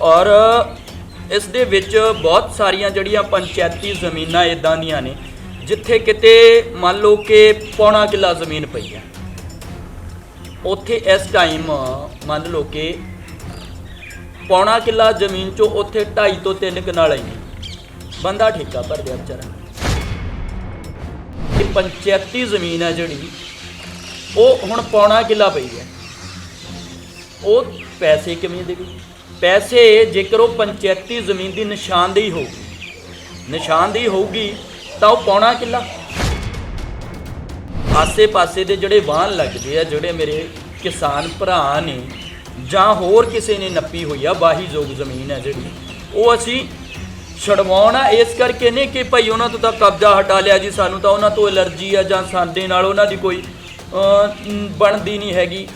ਔਰ ਇਸ ਦੇ ਵਿੱਚ ਬਹੁਤ ਸਾਰੀਆਂ ਜਿਹੜੀਆਂ ਪੰਚਾਇਤੀ ਜ਼ਮੀਨਾਂ ਇਦਾਂ ਦੀਆਂ ਨੇ, ਜਿੱਥੇ ਕਿਤੇ ਮੰਨ ਲਓ ਕਿ ਪੌਣਾ ਕਿੱਲਾ ਜ਼ਮੀਨ ਪਈ ਹੈ ਉੱਥੇ ਇਸ ਟਾਈਮ ਮੰਨ ਲਓ ਕਿ ਪੌਣਾ ਕਿੱਲਾ ਜ਼ਮੀਨ ਚੋਂ ਉੱਥੇ 2.5 ਤੋਂ 3 ਕਨਾਲ ਹੀ ਨੇ। ਬੰਦਾ ਠੇਕਾ ਭਰ ਗਿਆ ਵਿਚਾਰਾ। ਇਹ ਪੰਚਾਇਤੀ ਜ਼ਮੀਨ ਹੈ ਜਿਹੜੀ, ਉਹ ਹੁਣ ਪੌਣਾ ਕਿੱਲਾ ਪਈ ਹੈ ਉਹ ਪੈਸੇ ਕਿਵੇਂ ਦੇਵੇ? ਪੈਸੇ ਜੇਕਰ ਉਹ ਪੰਚਾਇਤੀ ਜ਼ਮੀਨ ਦੀ ਨਿਸ਼ਾਨਦੇਹੀ ਹੋਊਗੀ ਨਿਸ਼ਾਨਦੇਹੀ ਹੋਊਗੀ ਤਾਂ ਉਹ ਪੌਣਾ ਕਿੱਲਾ? ਆਸੇ-ਪਾਸੇ ਦੇ ਜਿਹੜੇ ਵਾਹਨ ਲੱਗਦੇ ਆ, ਜਿਹੜੇ ਮੇਰੇ ਕਿਸਾਨ ਭਰਾ ਨੇ ਜਾਂ ਹੋਰ ਕਿਸੇ ਨੇ ਨੱਪੀ ਹੋਈ ਆ ਵਾਹੀਯੋਗ ਜ਼ਮੀਨ ਹੈ ਜਿਹੜੀ, ਉਹ ਅਸੀਂ ਛਡਵਾਉਣਾ। ਇਸ ਕਰਕੇ ਨਹੀਂ ਕਿ ਭਾਈ ਉਹਨਾਂ ਤੋਂ ਤਾਂ ਕਬਜ਼ਾ ਹਟਾ ਲਿਆ ਜੀ, ਸਾਨੂੰ ਤਾਂ ਉਹਨਾਂ ਤੋਂ ਐਲਰਜੀ ਆ ਜਾਂ ਸਾਡੇ ਨਾਲ ਉਹਨਾਂ ਦੀ ਕੋਈ ਬਣਦੀ ਨਹੀਂ ਹੈਗੀ।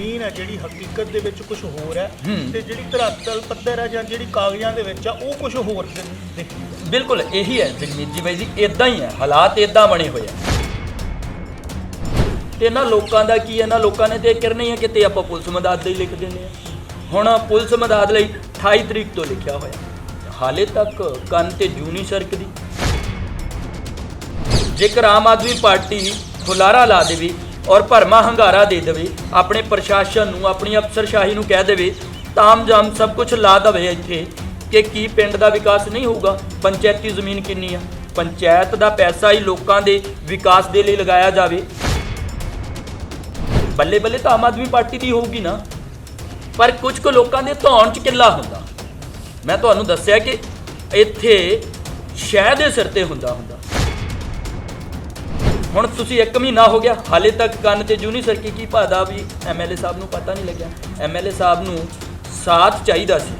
ਜ਼ਮੀਨ ਹੈ ਜਿਹੜੀ ਹਕੀਕਤ ਦੇ ਵਿੱਚ ਕੁਝ ਹੋਰ ਹੈ ਹੂੰ। ਤੇ ਜਿਹੜੀ ਧਰਾਤਲ ਪੱਧਰ ਹੈ ਜਾਂ ਜਿਹੜੀ ਕਾਗਜ਼ਾਂ ਦੇ ਵਿੱਚ ਆ ਉਹ ਕੁਝ ਹੋਰ ਦਿਖਦੀ ਹੈ ਬਿਲਕੁਲ ਇਹੀ ਹੈ ਜਗਮੀਤ ਜੀ ਬਾਈ ਜੀ ਇਦਾਂ ਹੀ ਹੈ ਹਾਲਾਤ ਇਦਾਂ ਬਣੇ ਹੋਏ ਆ। ਤੇ ਇਹਨਾਂ ਲੋਕਾਂ ਦਾ ਕੀ ਹੈ ਇਹਨਾਂ ਲੋਕਾਂ ਨੇ ਤੇ ਕਰਨੀ ਹੈ ਕਿਤੇ ਆਪਾਂ ਪੁਲਿਸ ਮਦਦ ਲਈ ਲਿਖ ਦਿੰਦੇ ਆ। ਹੁਣ ਪੁਲਿਸ ਮਦਦ ਲਈ 28 ਤਰੀਕ ਤੋਂ ਲਿਖਿਆ ਹੋਇਆ। ਹਾਲੇ ਤੱਕ ਕੰਨ ਤੇ ਜੂ ਨਹੀਂ ਸਰਕਦੀ। ਜੇਕਰ ਆਮ ਆਦਮੀ ਪਾਰਟੀ ਖੁਲਾਰਾ ਲਾ ਦੇਵੇ ਔਰ ਭਰਮਾ ਹੰਗਾਰਾ ਦੇ ਦੇਵੇ, ਆਪਣੇ ਪ੍ਰਸ਼ਾਸਨ ਨੂੰ, ਆਪਣੀ ਅਫਸਰਸ਼ਾਹੀ ਨੂੰ ਕਹਿ ਦੇਵੇ ਤਾਮਜਾਮ ਸਭ ਕੁਝ ਲਾ ਦੇਵੇ ਇੱਥੇ, ਕਿ ਕੀ ਪਿੰਡ ਦਾ ਵਿਕਾਸ ਨਹੀਂ ਹੋਊਗਾ? ਪੰਚਾਇਤੀ ਜ਼ਮੀਨ ਕਿੰਨੀ ਆ? ਪੰਚਾਇਤ ਦਾ ਪੈਸਾ ਹੀ ਲੋਕਾਂ ਦੇ ਵਿਕਾਸ ਦੇ ਲਈ ਲਗਾਇਆ ਜਾਵੇ। ਬੱਲੇ ਬੱਲੇ ਤਾਂ ਆਮ ਆਦਮੀ ਪਾਰਟੀ ਦੀ ਹੋਊਗੀ ਨਾ। ਪਰ ਕੁਝ ਕੁ ਲੋਕਾਂ ਦੇ ਧੌਣ 'ਚ ਕਿੱਲਾ ਹੁੰਦਾ। ਮੈਂ ਤੁਹਾਨੂੰ ਦੱਸਿਆ ਕਿ ਇੱਥੇ ਸ਼ਹਿ ਦੇ ਸਿਰ ਤੇ ਹੁੰਦਾ ਹੁੰਦਾ। ਹੁਣ ਤੁਸੀਂ 1 ਮਹੀਨਾ ਹੋ ਗਿਆ ਹਾਲੇ ਤੱਕ ਕੰਨ ਤੇ ਜੂਨੀ ਸਰਕੀ ਕੀ ਭਾਦਾ ਵੀ ਐਮਐਲਏ ਸਾਹਿਬ ਨੂੰ ਪਤਾ ਨਹੀਂ ਲੱਗਿਆ। ਐਮਐਲਏ ਸਾਹਿਬ ਨੂੰ ਸਾਥ ਚਾਹੀਦਾ ਸੀ।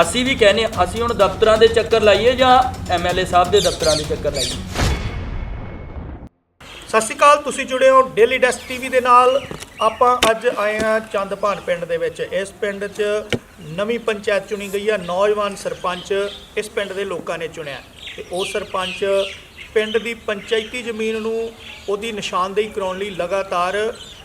ਅਸੀਂ ਵੀ ਕਹਿੰਦੇ ਹਾਂ, ਅਸੀਂ ਹੁਣ ਦਫ਼ਤਰਾਂ ਦੇ ਚੱਕਰ ਲਾਈਏ ਜਾਂ ਐਮਐਲਏ ਸਾਹਿਬ ਦੇ ਦਫ਼ਤਰਾਂ ਦੇ ਚੱਕਰ ਲਾਈਏ। ਸਤਿ ਸ਼੍ਰੀ ਅਕਾਲ ਤੁਸੀਂ ਜੁੜੇ ਹੋ ਡੇਲੀ ਡੈਸਕ ਟੀਵੀ ਦੇ ਨਾਲ। ਆਪਾਂ ਅੱਜ ਆਏ ਹਾਂ ਚੰਦਪਾਨ ਪਿੰਡ ਦੇ ਵਿੱਚ। ਇਸ ਪਿੰਡ 'ਚ ਨਵੀਂ ਪੰਚਾਇਤ ਚੁਣੀ ਗਈ ਹੈ ਨੌਜਵਾਨ ਸਰਪੰਚ ਇਸ ਪਿੰਡ ਦੇ ਲੋਕਾਂ ਨੇ ਚੁਣਿਆ। ਤੇ ਉਹ ਸਰਪੰਚ ਪਿੰਡ ਦੀ ਪੰਚਾਇਤੀ ਜ਼ਮੀਨ ਨੂੰ ਉਹਦੀ ਨਿਸ਼ਾਨਦੇਹੀ ਕਰਾਉਣ ਲਈ ਲਗਾਤਾਰ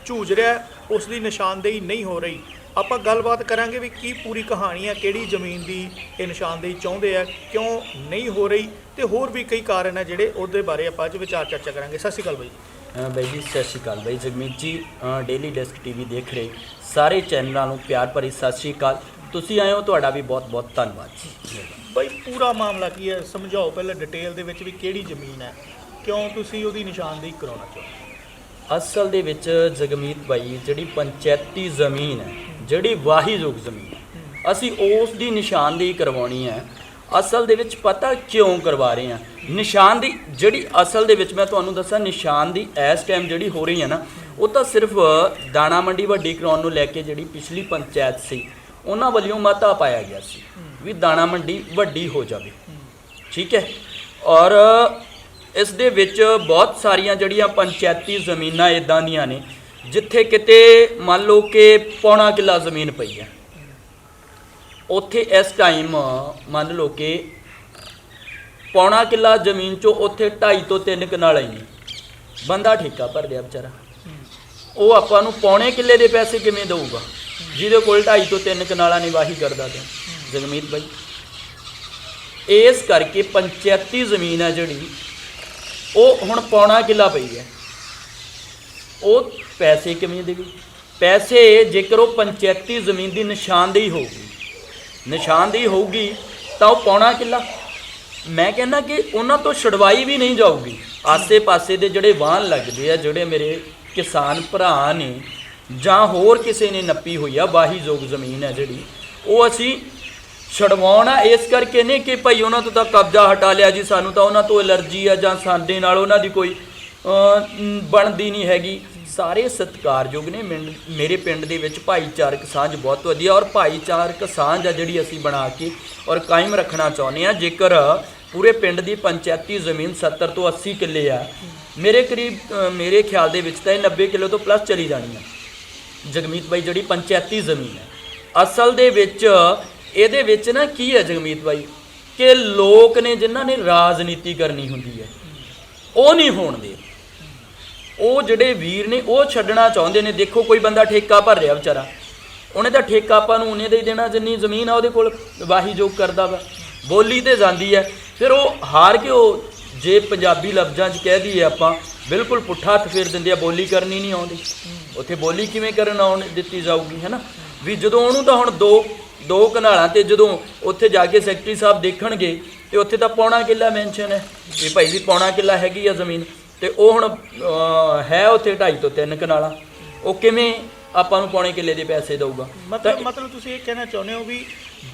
ਝੂਝ ਰਿਹਾ ਉਸ ਦੀ ਨਿਸ਼ਾਨਦੇਹੀ ਨਹੀਂ ਹੋ ਰਹੀ। ਆਪਾਂ ਗੱਲਬਾਤ ਕਰਾਂਗੇ ਵੀ ਕੀ ਪੂਰੀ ਕਹਾਣੀ ਹੈ, ਕਿਹੜੀ ਜ਼ਮੀਨ ਦੀ ਇਹ ਨਿਸ਼ਾਨਦੇਹੀ ਚਾਹੁੰਦੇ ਆ, ਕਿਉਂ ਨਹੀਂ ਹੋ ਰਹੀ ਤੇ ਹੋਰ ਵੀ ਕਈ ਕਾਰਨ ਹੈ ਜਿਹੜੇ ਉਹਦੇ ਬਾਰੇ ਆਪਾਂ ਅੱਜ ਵਿਚਾਰ ਚਰਚਾ ਕਰਾਂਗੇ। ਸਤਿ ਸ਼੍ਰੀ ਅਕਾਲ ਬਾਈ ਬਾਈ ਜੀ, ਸਤਿ ਸ਼੍ਰੀ ਅਕਾਲ ਬਾਈ ਜਗਮੀਤ ਜੀ ਡੇਲੀ ਡੈਸਕ ਟੀਵੀ ਦੇਖ ਰਹੇ ਸਾਰੇ ਚੈਨਲਾਂ ਨੂੰ ਪਿਆਰ ਭਰੀ ਸਤਿ ਸ਼੍ਰੀ ਅਕਾਲ। ਤੁਸੀਂ ਆਏ ਹੋ ਤੁਹਾਡਾ ਵੀ ਬਹੁਤ ਬਹੁਤ ਧੰਨਵਾਦ ਜੀ। ਬਾਈ ਪੂਰਾ ਮਾਮਲਾ ਕੀ ਹੈ? ਸਮਝਾਓ ਪਹਿਲਾਂ ਡਿਟੇਲ ਦੇ ਵਿੱਚ ਵੀ ਕਿਹੜੀ ਜ਼ਮੀਨ ਹੈ। ਕਿਉਂ ਤੁਸੀਂ ਉਹਦੀ ਨਿਸ਼ਾਨਦੇਹੀ ਕਰਾਉਣਾ ਚਾਹੁੰਦੇ ਅਸਲ ਦੇ ਵਿੱਚ ਜਗਮੀਤ ਬਾਈ ਜਿਹੜੀ ਪੰਚਾਇਤੀ ਜ਼ਮੀਨ ਹੈ ਜਿਹੜੀ ਵਾਹੀਯੋਗ ਜ਼ਮੀਨ ਹੈ ਅਸੀਂ ਉਸ ਦੀ ਨਿਸ਼ਾਨਦੇਹੀ ਕਰਵਾਉਣੀ ਹੈ। ਅਸਲ ਦੇ ਵਿੱਚ ਪਤਾ ਕਿਉਂ ਕਰਵਾ ਰਹੇ ਹਾਂ? ਨਿਸ਼ਾਨਦੇਹੀ ਜਿਹੜੀ ਅਸਲ ਦੇ ਵਿੱਚ ਮੈਂ ਤੁਹਾਨੂੰ ਦੱਸਾਂ ਨਿਸ਼ਾਨਦੇਹੀ ਇਸ ਟਾਈਮ ਜਿਹੜੀ ਹੋ ਰਹੀ ਹੈ ਨਾ ਉਹ ਤਾਂ ਸਿਰਫ ਦਾਣਾ ਮੰਡੀ ਵੱਡੀ ਕਰਾਉਣ ਨੂੰ ਲੈ ਕੇ ਜਿਹੜੀ ਪਿਛਲੀ ਪੰਚਾਇਤ ਸੀ ਉਹਨਾਂ ਵੱਲੋਂ ਮਤਾ ਪਾਇਆ ਗਿਆ ਸੀ ਵੀ ਦਾਣਾ ਮੰਡੀ ਵੱਡੀ ਹੋ ਜਾਵੇ। ਠੀਕ ਹੈ? ਔਰ ਇਸ ਦੇ ਵਿੱਚ ਬਹੁਤ ਸਾਰੀਆਂ ਜਿਹੜੀਆਂ ਪੰਚਾਇਤੀ ਜ਼ਮੀਨਾਂ ਇਦਾਂ ਦੀਆਂ ਨੇ ਜਿੱਥੇ ਕਿਤੇ ਮੰਨ ਲਓ ਕਿ ਪੌਣਾ ਕਿੱਲਾ ਜ਼ਮੀਨ ਪਈ ਹੈ। ਉੱਥੇ ਇਸ ਟਾਈਮ ਮੰਨ ਲਓ ਕਿ ਪੌਣਾ ਕਿੱਲਾ ਜ਼ਮੀਨ ਚੋਂ ਉੱਥੇ 2.5 ਤੋਂ 3 ਕਨਾਲ ਹੀ। ਨਹੀਂ ਬੰਦਾ ਠੇਕਾ ਭਰ ਗਿਆ ਵਿਚਾਰਾ। ਉਹ ਆਪਾਂ ਨੂੰ ਪੌਣੇ ਕਿੱਲੇ ਦੇ ਪੈਸੇ ਕਿਵੇਂ ਦਊਗਾ? ਜਿਹਦੇ ਕੋਲ 2.5 ਤੋਂ 3 ਕਨਾਲਾਂ ਨਿਵਾਹੀ ਕਰਦਾ ਤੇ, ਜਗਮੀਤ ਬਾਈ। ਇਸ ਕਰਕੇ ਪੰਚਾਇਤੀ ਜ਼ਮੀਨ ਹੈ ਜਿਹੜੀ, ਉਹ ਹੁਣ ਪੌਣਾ ਕਿੱਲਾ ਪਈ ਹੈ। ਉਹ ਪੈਸੇ ਕਿਵੇਂ ਦੇਵੇ? ਪੈਸੇ ਜੇਕਰ ਉਹ ਪੰਚਾਇਤੀ ਜ਼ਮੀਨ ਦੀ ਨਿਸ਼ਾਨਦੇਹੀ ਹੋਊਗੀ ਨਿਸ਼ਾਨਦੇਹੀ ਹੋਊਗੀ ਤਾਂ ਉਹ ਪੌਣਾ ਕਿੱਲਾ। ਮੈਂ ਕਹਿੰਦਾ ਕਿ ਉਹਨਾਂ ਤੋਂ ਛਡਵਾਈ ਵੀ ਨਹੀਂ ਜਾਊਗੀ। ਆਸੇ-ਪਾਸੇ ਦੇ ਜਿਹੜੇ ਵਾਹਨ ਲੱਗਦੇ ਆ, ਜਿਹੜੇ ਮੇਰੇ ਕਿਸਾਨ ਭਰਾ ਨੇ ਜਾਂ ਹੋਰ ਕਿਸੇ ਨੇ ਨੱਪੀ ਹੋਈ ਆ ਵਾਹੀਯੋਗ ਜ਼ਮੀਨ ਹੈ ਜਿਹੜੀ, ਉਹ ਅਸੀਂ ਛਡਵਾਉਣਾ। ਇਸ ਕਰਕੇ ਨਹੀਂ ਕਿ ਭਾਈ ਉਹਨਾਂ ਤੋਂ ਤਾਂ ਕਬਜ਼ਾ ਹਟਾ ਲਿਆ ਜੀ, ਸਾਨੂੰ ਤਾਂ ਉਹਨਾਂ ਤੋਂ ਐਲਰਜੀ ਆ ਜਾਂ ਸਾਡੇ ਨਾਲ ਉਹਨਾਂ ਦੀ ਕੋਈ ਬਣਦੀ ਨਹੀਂ ਹੈਗੀ। ਸਾਰੇ ਸਤਿਕਾਰਯੋਗ ਨੇ ਮਿੰਡ- ਮੇਰੇ ਪਿੰਡ ਦੇ ਵਿੱਚ ਭਾਈਚਾਰਕ ਸਾਂਝ ਬਹੁਤ ਵਧੀਆ ਔਰ ਭਾਈਚਾਰਕ ਸਾਂਝ ਆ ਜਿਹੜੀ ਅਸੀਂ ਬਣਾ ਕੇ ਔਰ ਕਾਇਮ ਰੱਖਣਾ ਚਾਹੁੰਦੇ ਆ ਜੇਕਰ ਪੂਰੇ ਪਿੰਡ ਦੀ ਪੰਚਾਇਤੀ ਜ਼ਮੀਨ 70 ਤੋਂ 80 ਕਿੱਲੇ ਆ, ਮੇਰੇ ਕਰੀਬ ਮੇਰੇ ਖਿਆਲ ਦੇ ਵਿੱਚ ਤਾਂ ਇਹ 90 ਕਿਲੋ ਤੋਂ ਪਲੱਸ ਚਲੀ ਜਾਣੀ ਆ। ਜਗਮੀਤ ਬਾਈ, ਜਿਹੜੀ ਪੰਚਾਇਤੀ ਜ਼ਮੀਨ ਹੈ। ਅਸਲ ਦੇ ਵਿੱਚ ਇਹਦੇ ਵਿੱਚ ਨਾ ਕੀ ਹੈ ਜਗਮੀਤ ਬਾਈ? ਕਿ ਲੋਕ ਨੇ ਜਿਨ੍ਹਾਂ ਨੇ ਰਾਜਨੀਤੀ ਕਰਨੀ ਹੁੰਦੀ ਹੈ, ਉਹ ਨਹੀਂ ਹੋਣ ਦੇ। ਉਹ ਜਿਹੜੇ ਵੀਰ ਨੇ, ਉਹ ਛੱਡਣਾ ਚਾਹੁੰਦੇ ਨੇ। ਦੇਖੋ, ਕੋਈ ਬੰਦਾ ਠੇਕਾ ਭਰ ਰਿਹਾ ਵਿਚਾਰਾ। ਉਹਨੇ ਤਾਂ ਠੇਕਾ ਆਪਾਂ ਨੂੰ ਉਹਨੇ ਦਾ ਦੇਣਾ, ਜਿੰਨੀ ਜ਼ਮੀਨ ਆ ਉਹਦੇ ਕੋਲ ਵਾਹੀ ਜੋਗ ਕਰਦਾ ਵਾ। ਬੋਲੀ ਤੇ ਜਾਂਦੀ ਹੈ। ਫਿਰ ਉਹ ਹਾਰ ਕੇ ਉਹ ਜੇ ਪੰਜਾਬੀ ਲਫ਼ਜ਼ਾਂ 'ਚ ਕਹਿ ਦਈਏ ਆਪਾਂ, ਬਿਲਕੁਲ ਪੁੱਠਾ ਹੱਥ ਫੇਰ ਦਿੰਦੇ ਆ, ਬੋਲੀ ਕਰਨੀ ਨਹੀਂ ਆਉਂਦੀ। ਉੱਥੇ ਬੋਲੀ ਕਿਵੇਂ ਕਰਨ ਆਉਣ ਦਿੱਤੀ ਜਾਊਗੀ ਹੈਨਾ ਵੀ ਜਦੋਂ ਉਹਨੂੰ ਤਾਂ ਹੁਣ ਦੋ ਦੋ ਕਨਾਲਾਂ ਤੇ ਜਦੋਂ ਉੱਥੇ ਜਾ ਕੇ ਸੈਕਟਰੀ ਸਾਹਿਬ ਦੇਖਣਗੇ ਤੇ ਉੱਥੇ ਤਾਂ ਪੌਣਾ ਕਿੱਲਾ ਮੈਂਸ਼ਨ ਹੈ। ਵੀ ਭਾਈ ਜੀ ਪੌਣਾ ਕਿੱਲਾ ਹੈਗੀ ਆ ਜ਼ਮੀਨ ਤੇ ਉਹ ਹੁਣ ਹੈ ਉੱਥੇ ਢਾਈ ਤੋਂ ਤਿੰਨ ਕਨਾਲਾਂ। ਉਹ ਕਿਵੇਂ ਆਪਾਂ ਨੂੰ ਪੌਣੇ ਕਿੱਲੇ ਦੇ ਪੈਸੇ ਦਊਗਾ? ਮਤਲਬ ਮਤਲਬ ਤੁਸੀਂ ਇਹ ਕਹਿਣਾ ਚਾਹੁੰਦੇ ਹੋ ਵੀ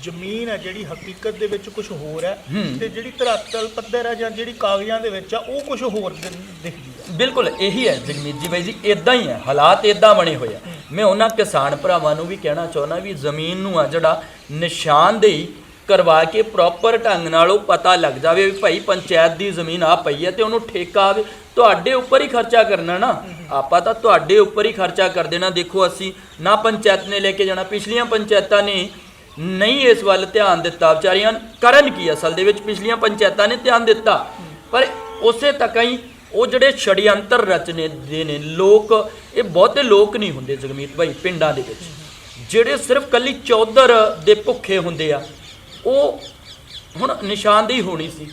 ਜ਼ਮੀਨ ਹੈ ਜਿਹੜੀ ਹਕੀਕਤ ਦੇ ਵਿੱਚ ਕੁਝ ਹੋਰ ਹੈ ਹੂੰ। ਤੇ ਜਿਹੜੀ ਧਰਾਤਲ ਪੱਧਰ ਹੈ ਜਾਂ ਜਿਹੜੀ ਕਾਗਜ਼ਾਂ ਦੇ ਵਿੱਚ ਆ ਉਹ ਕੁਝ ਹੋਰ ਦਿਖਦੀ ਹੈ ਬਿਲਕੁਲ ਇਹੀ ਹੈ ਜਗਮੀਤ ਜੀ ਬਾਈ ਜੀ ਇਦਾਂ ਹੀ ਹੈ, ਹਾਲਾਤ ਇਦਾਂ ਬਣੇ ਹੋਏ ਆ। ਮੈਂ ਉਹਨਾਂ ਕਿਸਾਨ ਭਰਾਵਾਂ ਨੂੰ ਵੀ ਕਹਿਣਾ ਚਾਹੁੰਦਾ ਵੀ ਜ਼ਮੀਨ ਨੂੰ ਆ ਜਿਹੜਾ ਨਿਸ਼ਾਨਦੇਹੀ ਕਰਵਾ ਕੇ ਪ੍ਰੋਪਰ ਢੰਗ ਨਾਲ ਉਹ ਪਤਾ ਲੱਗ ਜਾਵੇ ਵੀ ਭਾਈ ਪੰਚਾਇਤ ਦੀ ਜ਼ਮੀਨ ਆ ਪਈ ਹੈ ਤੇ ਉਹਨੂੰ ਠੇਕਾ ਆਵੇ। ਤੁਹਾਡੇ ਉੱਪਰ ਹੀ ਖਰਚਾ ਕਰਨਾ ਨਾ। ਆਪਾਂ ਤਾਂ ਤੁਹਾਡੇ ਉੱਪਰ ਹੀ ਖਰਚਾ ਕਰ ਦੇਣਾ। ਦੇਖੋ ਅਸੀਂ ਨਾ ਪੰਚਾਇਤ ਨੇ ਲੈ ਕੇ ਜਾਣਾ। ਪਿਛਲੀਆਂ ਪੰਚਾਇਤਾਂ ਨੇ ਨਹੀਂ ਇਸ ਵੱਲ ਧਿਆਨ ਦਿੱਤਾ। ਵਿਚਾਰੀਆਂ ਕਰਨ ਕੀ ਅਸਲ ਦੇ ਵਿੱਚ ਪਿਛਲੀਆਂ ਪੰਚਾਇਤਾਂ ਨੇ ਧਿਆਨ ਦਿੱਤਾ। ਪਰ ਉਸੇ ਤੱਕ ਹੀ ਉਹ ਜਿਹੜੇ ਛੜਯੰਤਰ ਰਚਨੇ ਦੇ ਨੇ, ਲੋਕ, ਇਹ ਬਹੁਤੇ ਲੋਕ ਨਹੀਂ ਹੁੰਦੇ ਜਗਮੀਤ ਭਾਈ, ਪਿੰਡਾਂ ਦੇ ਵਿੱਚ। ਜਿਹੜੇ ਸਿਰਫ ਕੱਲੀ ਚੌਧਰ ਦੇ ਭੁੱਖੇ ਹੁੰਦੇ ਆ, ਉਹ ਹੁਣ ਨਿਸ਼ਾਨਦੇਹੀ ਹੋਣੀ ਸੀ।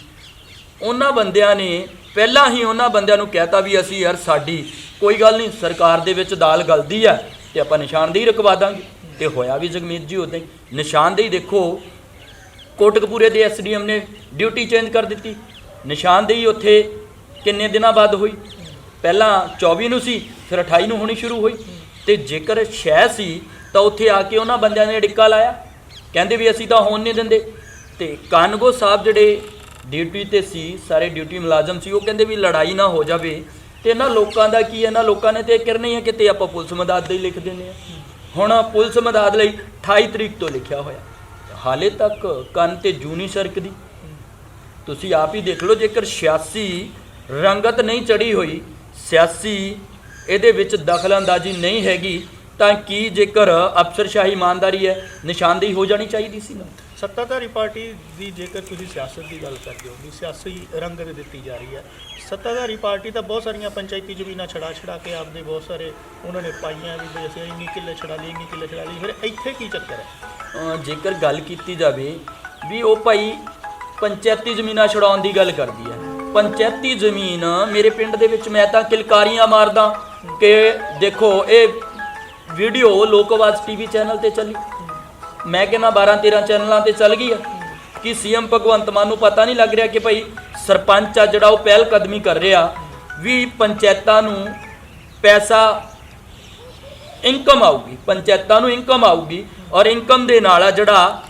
ਉਹਨਾਂ ਬੰਦਿਆਂ ਨੇ ਪਹਿਲਾਂ ਹੀ ਉਹਨਾਂ ਬੰਦਿਆਂ ਨੂੰ ਕਹਿਤਾ ਵੀ ਅਸੀਂ ਯਾਰ ਸਾਡੀ ਕੋਈ ਗੱਲ ਨਹੀਂ, ਸਰਕਾਰ ਦੇ ਵਿੱਚ ਦਾਲ ਗਲਦੀ ਆ ਤੇ ਆਪਾਂ ਨਿਸ਼ਾਨਦੇਹੀ ਰਕਵਾ ਦਾਂਗੇ। ਤੇ ਹੋਇਆ ਵੀ ਜਗਮੀਤ ਜੀ ਉਦਾਂ ਹੀ। ਨਿਸ਼ਾਨਦੇਹੀ ਦੇਖੋ, ਕੋਟਕਪੂਰੇ ਦੇ ਐਸਡੀਐਮ ਨੇ ਡਿਊਟੀ ਚੇਂਜ ਕਰ ਦਿੱਤੀ। ਨਿਸ਼ਾਨਦੇਹੀ ਉੱਥੇ ਕਿੰਨੇ ਦਿਨਾਂ ਬਾਅਦ ਹੋਈ? ਪਹਿਲਾਂ 24 ਨੂੰ ਸੀ, ਫਿਰ 28 ਨੂੰ ਹੋਣੀ ਸ਼ੁਰੂ ਹੋਈ। ਤੇ ਜੇਕਰ ਸ਼ਹਿ ਸੀ, ਤਾਂ ਉੱਥੇ ਆ ਕੇ ਉਹਨਾਂ ਬੰਦਿਆਂ ਨੇ ਡਿੱਕਾ ਲਾਇਆ। ਕਹਿੰਦੇ ਵੀ ਅਸੀਂ ਤਾਂ ਹੋਣ ਨਹੀਂ ਦਿੰਦੇ। ਤੇ ਕਾਨਗੋ ਸਾਹਿਬ ਜਿਹੜੇ ਡਿਊਟੀ ਤੇ ਸੀ, ਸਾਰੇ ਡਿਊਟੀ ਮੁਲਾਜ਼ਮ ਸੀ, ਉਹ ਕਹਿੰਦੇ ਵੀ ਲੜਾਈ ਨਾ ਹੋ ਜਾਵੇ। ਤੇ ਇਹਨਾਂ ਲੋਕਾਂ ਦਾ ਕੀ ਇਹਨਾਂ ਲੋਕਾਂ ਨੇ ਤੇ ਇਹ ਕਰਨਾ ਹੀ ਹੈ ਕਿ ਤੇ ਆਪਾਂ ਪੁਲਿਸ ਮਦਦ ਦੇ ਲਿਖ ਦਿੰਦੇ ਆ। ਹੁਣ ਪੁਲਿਸ ਮਦਦ ਲਈ 28 ਤਰੀਕ ਤੋਂ ਲਿਖਿਆ ਹੋਇਆ। ਹਾਲੇ ਤੱਕ ਕੰਨ ਤੇ ਜੂਨੀ ਸਰਕਦੀ। ਤੁਸੀਂ ਆਪ ਹੀ ਦੇਖ ਲਓ, ਜੇਕਰ ਸਿਆਸੀ ਰੰਗਤ ਨਹੀਂ ਚੜੀ ਹੋਈ। ਸਿਆਸੀ ਇਹਦੇ ਵਿੱਚ ਦਖਲਅੰਦਾਜ਼ੀ ਨਹੀਂ ਹੈਗੀ ਤਾਂ ਕੀ ਜੇਕਰ ਅਫਸਰਸ਼ਾਹੀ ਇਮਾਨਦਾਰੀ ਹੈ ਨਿਸ਼ਾਨਦੇਹੀ ਹੋ ਜਾਣੀ ਚਾਹੀਦੀ ਸੀ ਨਾ? ਸੱਤਾਧਾਰੀ ਪਾਰਟੀ ਦੀ ਜੇਕਰ ਤੁਸੀਂ ਸਿਆਸਤ ਦੀ ਗੱਲ ਕਰਦੇ ਹੋ ਵੀ ਸਿਆਸੀ ਰੰਗਤ ਦਿੱਤੀ ਜਾ ਰਹੀ ਹੈ ਸੱਤਾਧਾਰੀ ਪਾਰਟੀ ਤਾਂ ਬਹੁਤ ਸਾਰੀਆਂ ਪੰਚਾਇਤੀ ਜ਼ਮੀਨਾਂ ਛੜਾ ਛੜਾ ਕੇ ਆਪਦੇ ਬਹੁਤ ਸਾਰੇ ਉਹਨਾਂ ਨੇ ਪਾਈਆਂ ਵੀ ਵੀ ਅਸੀਂ ਇੰਨੀ ਕਿੱਲੇ ਛੜਾ ਲਈ ਇੰਨੀ ਕਿੱਲੇ ਛੜਾ ਲਈ ਫਿਰ ਇੱਥੇ ਕੀ ਚੱਕਰ ਹੈ? ਜੇਕਰ ਗੱਲ ਕੀਤੀ ਜਾਵੇ ਵੀ ਉਹ ਭਾਈ ਪੰਚਾਇਤੀ ਜ਼ਮੀਨਾਂ ਛਡਾਉਣ ਦੀ ਗੱਲ ਕਰਦੀ ਹੈ ਪੰਚਾਇਤੀ ਜ਼ਮੀਨ, ਮੇਰੇ ਪਿੰਡ ਦੇ ਵਿੱਚ ਮੈਂ ਤਾਂ ਕਿਲਕਾਰੀਆਂ ਮਾਰਦਾ ਕਿ ਦੇਖੋ, ਇਹ ਵੀਡੀਓ ਲੋਕਵਾਦ ਟੀਵੀ ਚੈਨਲ ਤੇ ਚੱਲੀ। ਮੈਂ ਕਹਿੰਦਾ 12 13 ਚੈਨਲਾਂ ਤੇ ਚੱਲ ਗਈ ਆ। ਕਿ ਸੀਐਮ ਭਗਵੰਤ ਮਾਨ ਨੂੰ ਪਤਾ ਨਹੀਂ ਲੱਗ ਰਿਹਾ ਕਿ ਭਾਈ ਸਰਪੰਚ ਆ ਜਿਹੜਾ ਉਹ ਪਹਿਲ ਕਦਮੀ ਕਰ ਰਿਹਾ, ਵੀ ਪੰਚਾਇਤਾਂ ਨੂੰ ਪੈਸਾ ਇਨਕਮ ਆਊਗੀ, ਪੰਚਾਇਤਾਂ ਨੂੰ ਇਨਕਮ ਆਊਗੀ ਔਰ ਇਨਕਮ ਦੇ ਨਾਲ ਆ ਜਿਹੜਾ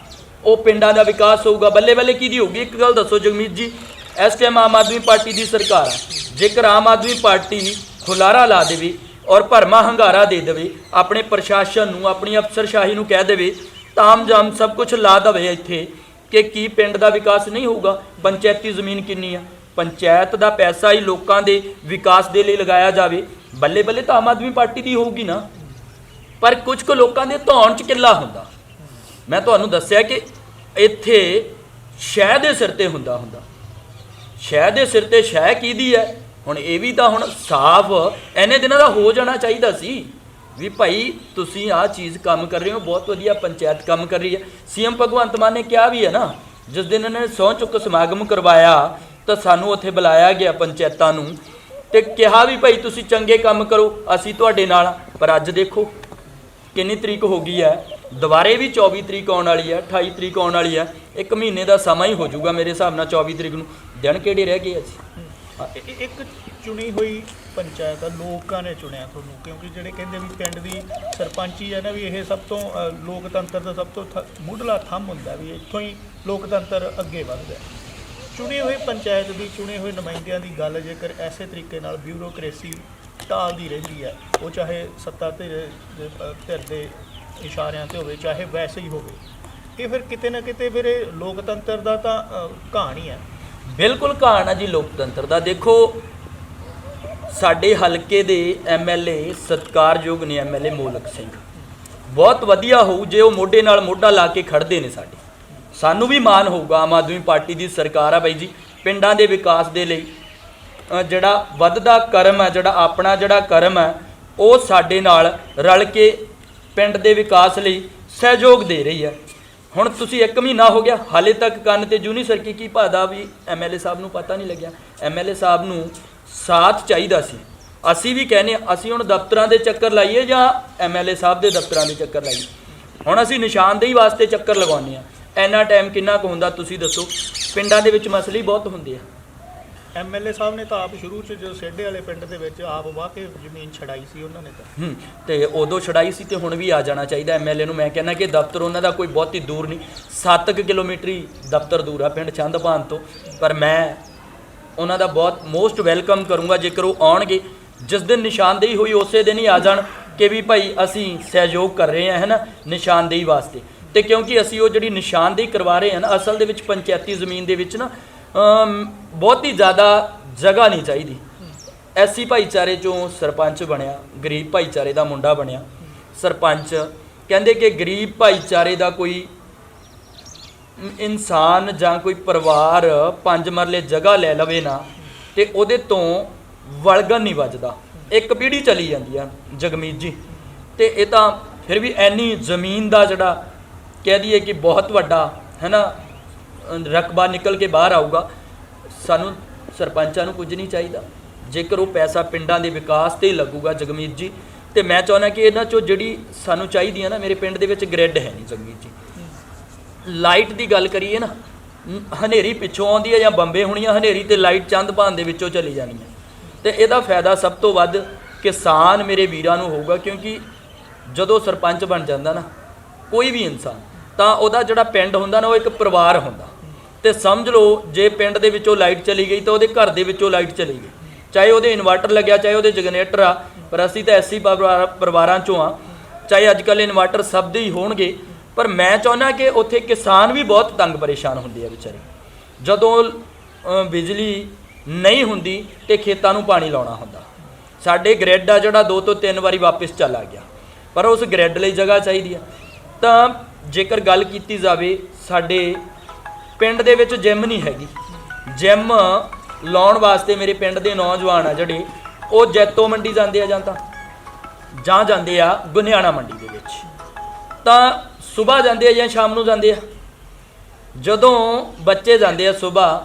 ਉਹ ਪਿੰਡਾਂ ਦਾ ਵਿਕਾਸ ਹੋਊਗਾ। ਬੱਲੇ ਬੱਲੇ ਕਿਹਦੀ ਹੋਊਗੀ? ਇੱਕ ਗੱਲ ਦੱਸੋ ਜਗਮੀਤ ਜੀ ਇਸ ਟਾਈਮ ਆਮ ਆਦਮੀ ਪਾਰਟੀ ਦੀ ਸਰਕਾਰ ਆ। ਜੇਕਰ ਆਮ ਆਦਮੀ ਪਾਰਟੀ ਖੁਲਾਰਾ ਲਾ ਦੇਵੇ ਔਰ ਭਰਮਾ ਹੰਗਾਰਾ ਦੇ ਦੇਵੇ, ਆਪਣੇ ਪ੍ਰਸ਼ਾਸਨ ਨੂੰ, ਆਪਣੀ ਅਫਸਰਸ਼ਾਹੀ ਨੂੰ ਕਹਿ ਦੇਵੇ ਤਾਮ ਜਾਮ ਸਭ ਕੁਝ ਲਾ ਦੇਵੇ ਇੱਥੇ ਕਿ ਕੀ ਪਿੰਡ ਦਾ ਵਿਕਾਸ ਨਹੀਂ ਹੋਊਗਾ। ਪੰਚਾਇਤੀ ਜ਼ਮੀਨ ਕਿੰਨੀ ਆ? ਪੰਚਾਇਤ ਦਾ ਪੈਸਾ ਹੀ ਲੋਕਾਂ ਦੇ ਵਿਕਾਸ ਦੇ ਲਈ ਲਗਾਇਆ ਜਾਵੇ। ਬੱਲੇ ਬੱਲੇ ਤਾਂ ਆਮ ਆਦਮੀ ਪਾਰਟੀ ਦੀ ਹੋਊਗੀ ਨਾ। ਪਰ ਕੁਝ ਕੁ ਲੋਕਾਂ ਦੇ ਧੌਣ ਚ ਕਿੱਲਾ ਹੁੰਦਾ। ਮੈਂ ਤੁਹਾਨੂੰ ਦੱਸਿਆ ਕਿ ਇੱਥੇ ਸ਼ਹਿ ਦੇ ਸਿਰ ਤੇ ਹੁੰਦਾ ਹੁੰਦਾ ਸ਼ਹਿ ਦੇ ਸਿਰ ਤੇ ਸ਼ਹਿ ਕਿਹਦੀ ਹੈ ਹੁਣ ਇਹ ਵੀ ਤਾਂ ਹੁਣ ਸਾਫ਼ ਐਨੇ ਦਿਨਾਂ ਦਾ ਹੋ ਜਾਣਾ ਚਾਹੀਦਾ ਸੀ। ਵੀ ਭਾਈ, ਤੁਸੀਂ ਆਹ ਚੀਜ਼ ਕੰਮ ਕਰ ਰਹੇ ਹੋ, ਬਹੁਤ ਵਧੀਆ ਪੰਚਾਇਤ ਕੰਮ ਕਰ ਰਹੀ ਹੈ ਸੀਐਮ ਭਗਵੰਤ ਮਾਨ ਨੇ ਕਿਹਾ ਵੀ ਹੈ ਨਾ, ਜਿਸ ਦਿਨ ਇਹਨਾਂ ਨੇ ਸਹੁੰ ਚੁੱਕ ਸਮਾਗਮ ਕਰਵਾਇਆ, ਤਾਂ ਸਾਨੂੰ ਉੱਥੇ ਬੁਲਾਇਆ ਗਿਆ ਪੰਚਾਇਤਾਂ ਨੂੰ ਤੇ ਕਿਹਾ ਵੀ ਭਾਈ, ਤੁਸੀਂ ਚੰਗੇ ਕੰਮ ਕਰੋ, ਅਸੀਂ ਤੁਹਾਡੇ ਨਾਲ ਹਾਂ। ਪਰ ਅੱਜ ਦੇਖੋ, ਕਿੰਨੀ ਤਰੀਕ ਹੋ ਗਈ ਹੈ ਦੁਬਾਰੇ ਵੀ 24 ਤਰੀਕ ਆਉਣ ਵਾਲੀ ਹੈ 28 ਤਰੀਕ ਆਉਣ ਵਾਲੀ ਹੈ ਇੱਕ ਮਹੀਨੇ ਦਾ ਸਮਾਂ ਹੀ ਹੋ ਜਾਊਗਾ ਮੇਰੇ ਹਿਸਾਬ ਨਾਲ 24 ਤਰੀਕ ਨੂੰ ਦਿਨ ਕਿਹੜੇ ਰਹਿ ਗਏ ਅਸੀਂ ਇ- ਇੱਕ ਚੁਣੀ ਹੋਈ ਪੰਚਾਇਤ ਆ ਲੋਕਾਂ ਨੇ ਚੁਣਿਆ ਤੁਹਾਨੂੰ ਕਿਉਂਕਿ ਜਿਹੜੇ ਕਹਿੰਦੇ ਵੀ ਪਿੰਡ ਦੀ ਸਰਪੰਚੀ ਹੈ ਨਾ ਵੀ ਇਹ ਸਭ ਤੋਂ ਅ, ਲੋਕਤੰਤਰ ਦਾ ਸਭ ਤੋਂ ਥ- ਮੁੱਢਲਾ ਥੰਮ ਹੁੰਦਾ ਵੀ ਇੱਥੋਂ ਹੀ ਲੋਕਤੰਤਰ ਅੱਗੇ ਵੱਧਦਾ ਹੈ। ਚੁਣੀ ਹੋਈ ਪੰਚਾਇਤ ਦੀ ਚੁਣੇ ਹੋਏ ਨੁਮਾਇੰਦਿਆਂ ਦੀ ਗੱਲ ਜੇਕਰ ਐਸੇ ਤਰੀਕੇ ਨਾਲ ਬਿਊਰੋਕ੍ਰੇਸੀ ਢਾਲਦੀ ਰਹਿੰਦੀ ਹੈ ਉਹ ਚਾਹੇ ਸੱਤਾ ਧਿਰ ਦੇ ਅ, ਧਿਰ ਦੇ ਇਸ਼ਾਰਿਆਂ ਤੇ ਹੋਵੇ ਚਾਹੇ ਵੈਸੇ ਹੀ ਹੋਵੇ ਇਹ ਫਿਰ ਕਿਤੇ ਨਾ ਕਿਤੇ ਫਿਰ ਇਹ ਲੋਕਤੰਤਰ ਦਾ ਤਾਂ ਅ, ਕਹਾਣੀ ਹੈ ਬਿਲਕੁਲ ਕਹਾਣ ਆ ਜੀ ਲੋਕਤੰਤਰ ਦਾ। ਦੇਖੋ ਸਾਡੇ ਹਲਕੇ ਦੇ ਐਮਐਲਏ ਸਤਕਾਰਯੋਗ ਨੇ ਐਮਐਲਏ ਮੋਲਕ ਸਿੰਘ। ਬਹੁਤ ਵਧੀਆ ਹੋਊ ਜੇ ਉਹ ਮੋਢੇ ਨਾਲ ਮੋਢਾ ਲਾ ਕੇ ਖੜਦੇ ਨੇ ਸਾਡੇ। ਸਾਨੂੰ ਵੀ ਮਾਣ ਹੋਊਗਾ ਆਮ ਆਦਮੀ ਪਾਰਟੀ ਦੀ ਸਰਕਾਰ ਆ ਬਾਈ ਜੀ ਪਿੰਡਾਂ ਦੇ ਵਿਕਾਸ ਦੇ ਲਈ। ਅ, ਜਿਹੜਾ ਵੱਧਦਾ ਕਰਮ ਹੈ ਜਿਹੜਾ ਆਪਣਾ ਜਿਹੜਾ ਕਰਮ ਹੈ ਉਹ ਸਾਡੇ ਨਾਲ ਰਲ ਕੇ ਪਿੰਡ ਦੇ ਵਿਕਾਸ ਲਈ ਸਹਿਯੋਗ ਦੇ ਰਹੀ ਹੈ। ਹੁਣ ਤੁਸੀਂ ਇੱਕ ਮਹੀਨਾ ਹੋ ਗਿਆ ਹਾਲੇ ਤੱਕ ਕੰਨ ਤੇ ਜੂਨੀ ਸਰਕੀ ਕੀ ਭਾਦਾ ਵੀ ਐਮਐਲਏ ਸਾਹਿਬ ਨੂੰ ਪਤਾ ਨਹੀਂ ਲੱਗਿਆ। ਐਮਐਲਏ ਸਾਹਿਬ ਨੂੰ ਸਾਥ ਚਾਹੀਦਾ ਸੀ। ਅਸੀਂ ਵੀ ਕਹਿੰਦੇ ਹਾਂ, ਅਸੀਂ ਹੁਣ ਦਫ਼ਤਰਾਂ ਦੇ ਚੱਕਰ ਲਾਈਏ ਜਾਂ ਐਮਐਲਏ ਸਾਹਿਬ ਦੇ ਦਫ਼ਤਰਾਂ ਦੇ ਚੱਕਰ ਲਾਈਏ। ਹੁਣ ਅਸੀਂ ਨਿਸ਼ਾਨਦੇਹੀ ਵਾਸਤੇ ਚੱਕਰ ਲਗਾਉਂਦੇ ਆ ਇੰਨਾ ਟਾਈਮ ਕਿੰਨਾ ਕੁ ਹੁੰਦਾ ਤੁਸੀਂ ਦੱਸੋ? ਪਿੰਡਾਂ ਦੇ ਵਿੱਚ ਮਸਲੇ ਬਹੁਤ ਹੁੰਦੇ ਆ। ਐਮਐਲਏ ਸਾਹਿਬ ਨੇ ਤਾਂ ਆਪ ਸ਼ੁਰੂ 'ਚ ਜੋ ਸੇਡੇ ਵਾਲੇ ਪਿੰਡ ਦੇ ਵਿੱਚ ਆਪ ਵਾਹ ਕੇ ਜ਼ਮੀਨ ਛਡਾਈ ਸੀ ਉਹਨਾਂ ਨੇ ਤਾਂ। ਹੂੰ, ਤੇ ਉਦੋਂ ਛੜਾਈ ਸੀ ਤੇ ਹੁਣ ਵੀ ਆ ਜਾਣਾ ਚਾਹੀਦਾ ਐਮਐਲਏ ਨੂੰ। ਮੈਂ ਕਹਿੰਦਾ ਕਿ ਦਫ਼ਤਰ ਉਹਨਾਂ ਦਾ ਕੋਈ ਬਹੁਤੀ ਦੂਰ ਨਹੀਂ। 7 ਕਿਲੋਮੀਟਰ ਹੀ ਦਫ਼ਤਰ ਦੂਰ ਆ ਪਿੰਡ ਚੰਦਪਾਨ ਤੋਂ। ਪਰ ਮੈਂ ਉਹਨਾਂ ਦਾ ਬਹੁਤ ਮੋਸਟ ਵੈਲਕਮ ਕਰੂੰਗਾ। ਜੇਕਰ ਉਹ ਆਉਣਗੇ, ਜਿਸ ਦਿਨ ਨਿਸ਼ਾਨਦੇਹੀ ਹੋਈ, ਉਸੇ ਦਿਨ ਹੀ ਆ ਜਾਣ ਕਿ ਵੀ ਭਾਈ ਅਸੀਂ ਸਹਿਯੋਗ ਕਰ ਰਹੇ ਹਾਂ, ਹੈ ਨਾ, ਨਿਸ਼ਾਨਦੇਹੀ ਵਾਸਤੇ। ਤੇ ਕਿਉਂਕਿ ਅਸੀਂ ਉਹ ਜਿਹੜੀ ਨਿਸ਼ਾਨਦੇਹੀ ਕਰਵਾ ਰਹੇ ਹਾਂ ਨਾ, ਅਸਲ ਦੇ ਵਿੱਚ ਪੰਚਾਇਤੀ ਜ਼ਮੀਨ ਦੇ ਵਿੱਚ ਨਾ ਬਹੁਤੀ ਜ਼ਿਆਦਾ ਜਗ੍ਹਾ ਨਹੀਂ ਚਾਹੀਦੀ। ਐਸੀ ਭਾਈਚਾਰੇ ਚੋਂ ਸਰਪੰਚ ਬਣਿਆ, ਗਰੀਬ ਭਾਈਚਾਰੇ ਦਾ ਮੁੰਡਾ ਬਣਿਆ। ਸਰਪੰਚ ਕਹਿੰਦੇ ਕਿ ਗਰੀਬ ਭਾਈਚਾਰੇ ਦਾ ਕੋਈ ਇਨਸਾਨ ਜਾਂ ਕੋਈ ਪਰਿਵਾਰ ਪੰਜ ਮਰਲੇ ਜਗ੍ਹਾ ਲੈ ਲਵੇ ਨਾ, ਤੇ ਉਹਦੇ ਤੋਂ ਵਲਗਣ ਨਹੀਂ ਵੱਜਦਾ। ਇੱਕ ਪੀੜ੍ਹੀ ਚਲੀ ਜਾਂਦੀ ਆ, ਜਗਮੀਤ ਜੀ। ਤੇ ਇਹ ਤਾਂ ਫਿਰ ਵੀ ਐਨੀ ਜ਼ਮੀਨ ਦਾ ਜਿਹੜਾ ਕਹਿ ਦਈਏ ਕਿ ਬਹੁਤ ਵੱਡਾ, ਹੈ ਨਾ ਰਕਬਾ ਨਿਕਲ ਕੇ ਬਾਹਰ ਆਊਗਾ, ਸਾਨੂੰ ਸਰਪੰਚਾਂ ਨੂੰ ਕੁਝ ਨਹੀਂ ਚਾਹੀਦਾ। ਜੇਕਰ ਉਹ ਪੈਸਾ ਪਿੰਡਾਂ ਦੇ ਵਿਕਾਸ ਤੇ ਹੀ ਲੱਗੂਗਾ, ਜਗਮੀਤ ਜੀ, ਤੇ ਮੈਂ ਚਾਹੁੰਦਾ ਕਿ ਇਹਨਾਂ ਚੋਂ ਜਿਹੜੀ ਸਾਨੂੰ ਚਾਹੀਦੀ ਹੈ ਨਾ, ਮੇਰੇ ਪਿੰਡ ਦੇ ਵਿੱਚ ਗ੍ਰਿਡ ਹੈ ਨਹੀਂ, ਜਗਮੀਤ ਜੀ। ਲਾਈਟ ਦੀ ਗੱਲ ਕਰੀਏ ਨਾ ਹਨੇਰੀ ਪਿੱਛੋਂ ਆਉਂਦੀ ਹੈ ਜਾਂ ਬੰਬੇ ਹੋਣੀਆਂ ਹਨੇਰੀ ਤੇ ਲਾਈਟ ਚੰਦ ਭਾਨ ਦੇ ਵਿੱਚੋਂ ਚਲੀ ਜਾਣੀ ਹੈ ਤੇ ਇਹਦਾ ਫਾਇਦਾ ਸਭ ਤੋਂ ਵੱਧ ਕਿਸਾਨ ਮੇਰੇ ਵੀਰਾਂ ਨੂੰ ਹੋਊਗਾ, ਕਿਉਂਕਿ ਜਦੋਂ ਸਰਪੰਚ ਬਣ ਜਾਂਦਾ ਨਾ, ਕੋਈ ਵੀ ਇਨਸਾਨ, ਤਾਂ ਉਹਦਾ ਜਿਹੜਾ ਪਿੰਡ ਹੁੰਦਾ ਨਾ, ਉਹ ਇੱਕ ਪਰਿਵਾਰ ਹੁੰਦਾ। ਤੇ ਸਮਝ ਲਓ, ਜੇ ਪਿੰਡ ਦੇ ਵਿੱਚੋਂ ਲਾਈਟ ਚਲੀ ਗਈ ਤਾਂ ਉਹਦੇ ਘਰ ਦੇ ਵਿੱਚੋਂ ਲਾਈਟ ਚਲੀ ਗਈ। ਚਾਹੇ ਉਹਦੇ ਇਨਵਰਟਰ ਲੱਗਿਆ, ਚਾਹੇ ਉਹਦੇ ਜਨਰੇਟਰ ਆ, ਪਰ ਅਸੀਂ ਤਾਂ ਐਸੀ ਪਰਿਵਾਰ- ਪਰਿਵਾਰਾਂ ਚੋਂ ਆ। ਚਾਹੇ ਅੱਜ ਕੱਲ੍ਹ ਇਨਵਰਟਰ ਸਭ ਦੇ ਹੀ ਹੋਣਗੇ, ਪਰ ਮੈਂ ਚਾਹੁੰਦਾ ਕਿ ਉੱਥੇ ਕਿਸਾਨ ਵੀ ਬਹੁਤ ਤੰਗ ਪਰੇਸ਼ਾਨ ਹੁੰਦੇ ਆ ਵਿਚਾਰੇ। ਜਦੋਂ ਬਿਜਲੀ ਨਹੀਂ ਹੁੰਦੀ ਤੇ ਖੇਤਾਂ ਨੂੰ ਪਾਣੀ ਲਾਉਣਾ ਹੁੰਦਾ। ਸਾਡੇ ਗ੍ਰਿਡ ਆ ਜਿਹੜਾ ਦੋ ਤੋਂ ਤਿੰਨ ਵਾਰੀ ਵਾਪਸ ਚਲਾ ਗਿਆ। ਪਰ ਉਸ ਗ੍ਰਿਡ ਲਈ ਜਗ੍ਹਾ ਚਾਹੀਦੀ ਆ। ਤਾਂ ਜੇਕਰ ਗੱਲ ਕੀਤੀ ਜਾਵੇ ਸਾਡੇ ਪਿੰਡ ਦੇ ਵਿੱਚ ਜਿਮ ਨਹੀਂ ਹੈਗੀ। ਜਿਮ ਲਾਉਣ ਵਾਸਤੇ ਮੇਰੇ ਪਿੰਡ ਦੇ ਨੌਜਵਾਨ ਆ ਜਿਹੜੇ, ਉਹ ਜੈਤੋ ਮੰਡੀ ਜਾਂਦੇ ਆ ਜਾਂ ਤਾਂ, ਜਾਂ ਜਾਂਦੇ ਆ ਗੁਨਿਆਣਾ ਮੰਡੀ ਦੇ ਵਿੱਚ। ਤਾਂ ਸਵੇਰ ਜਾਂਦੇ ਆ ਜਾਂ ਸ਼ਾਮ ਨੂੰ ਜਾਂਦੇ ਆ। ਜਦੋਂ ਬੱਚੇ ਜਾਂਦੇ ਆ ਸਵੇਰ,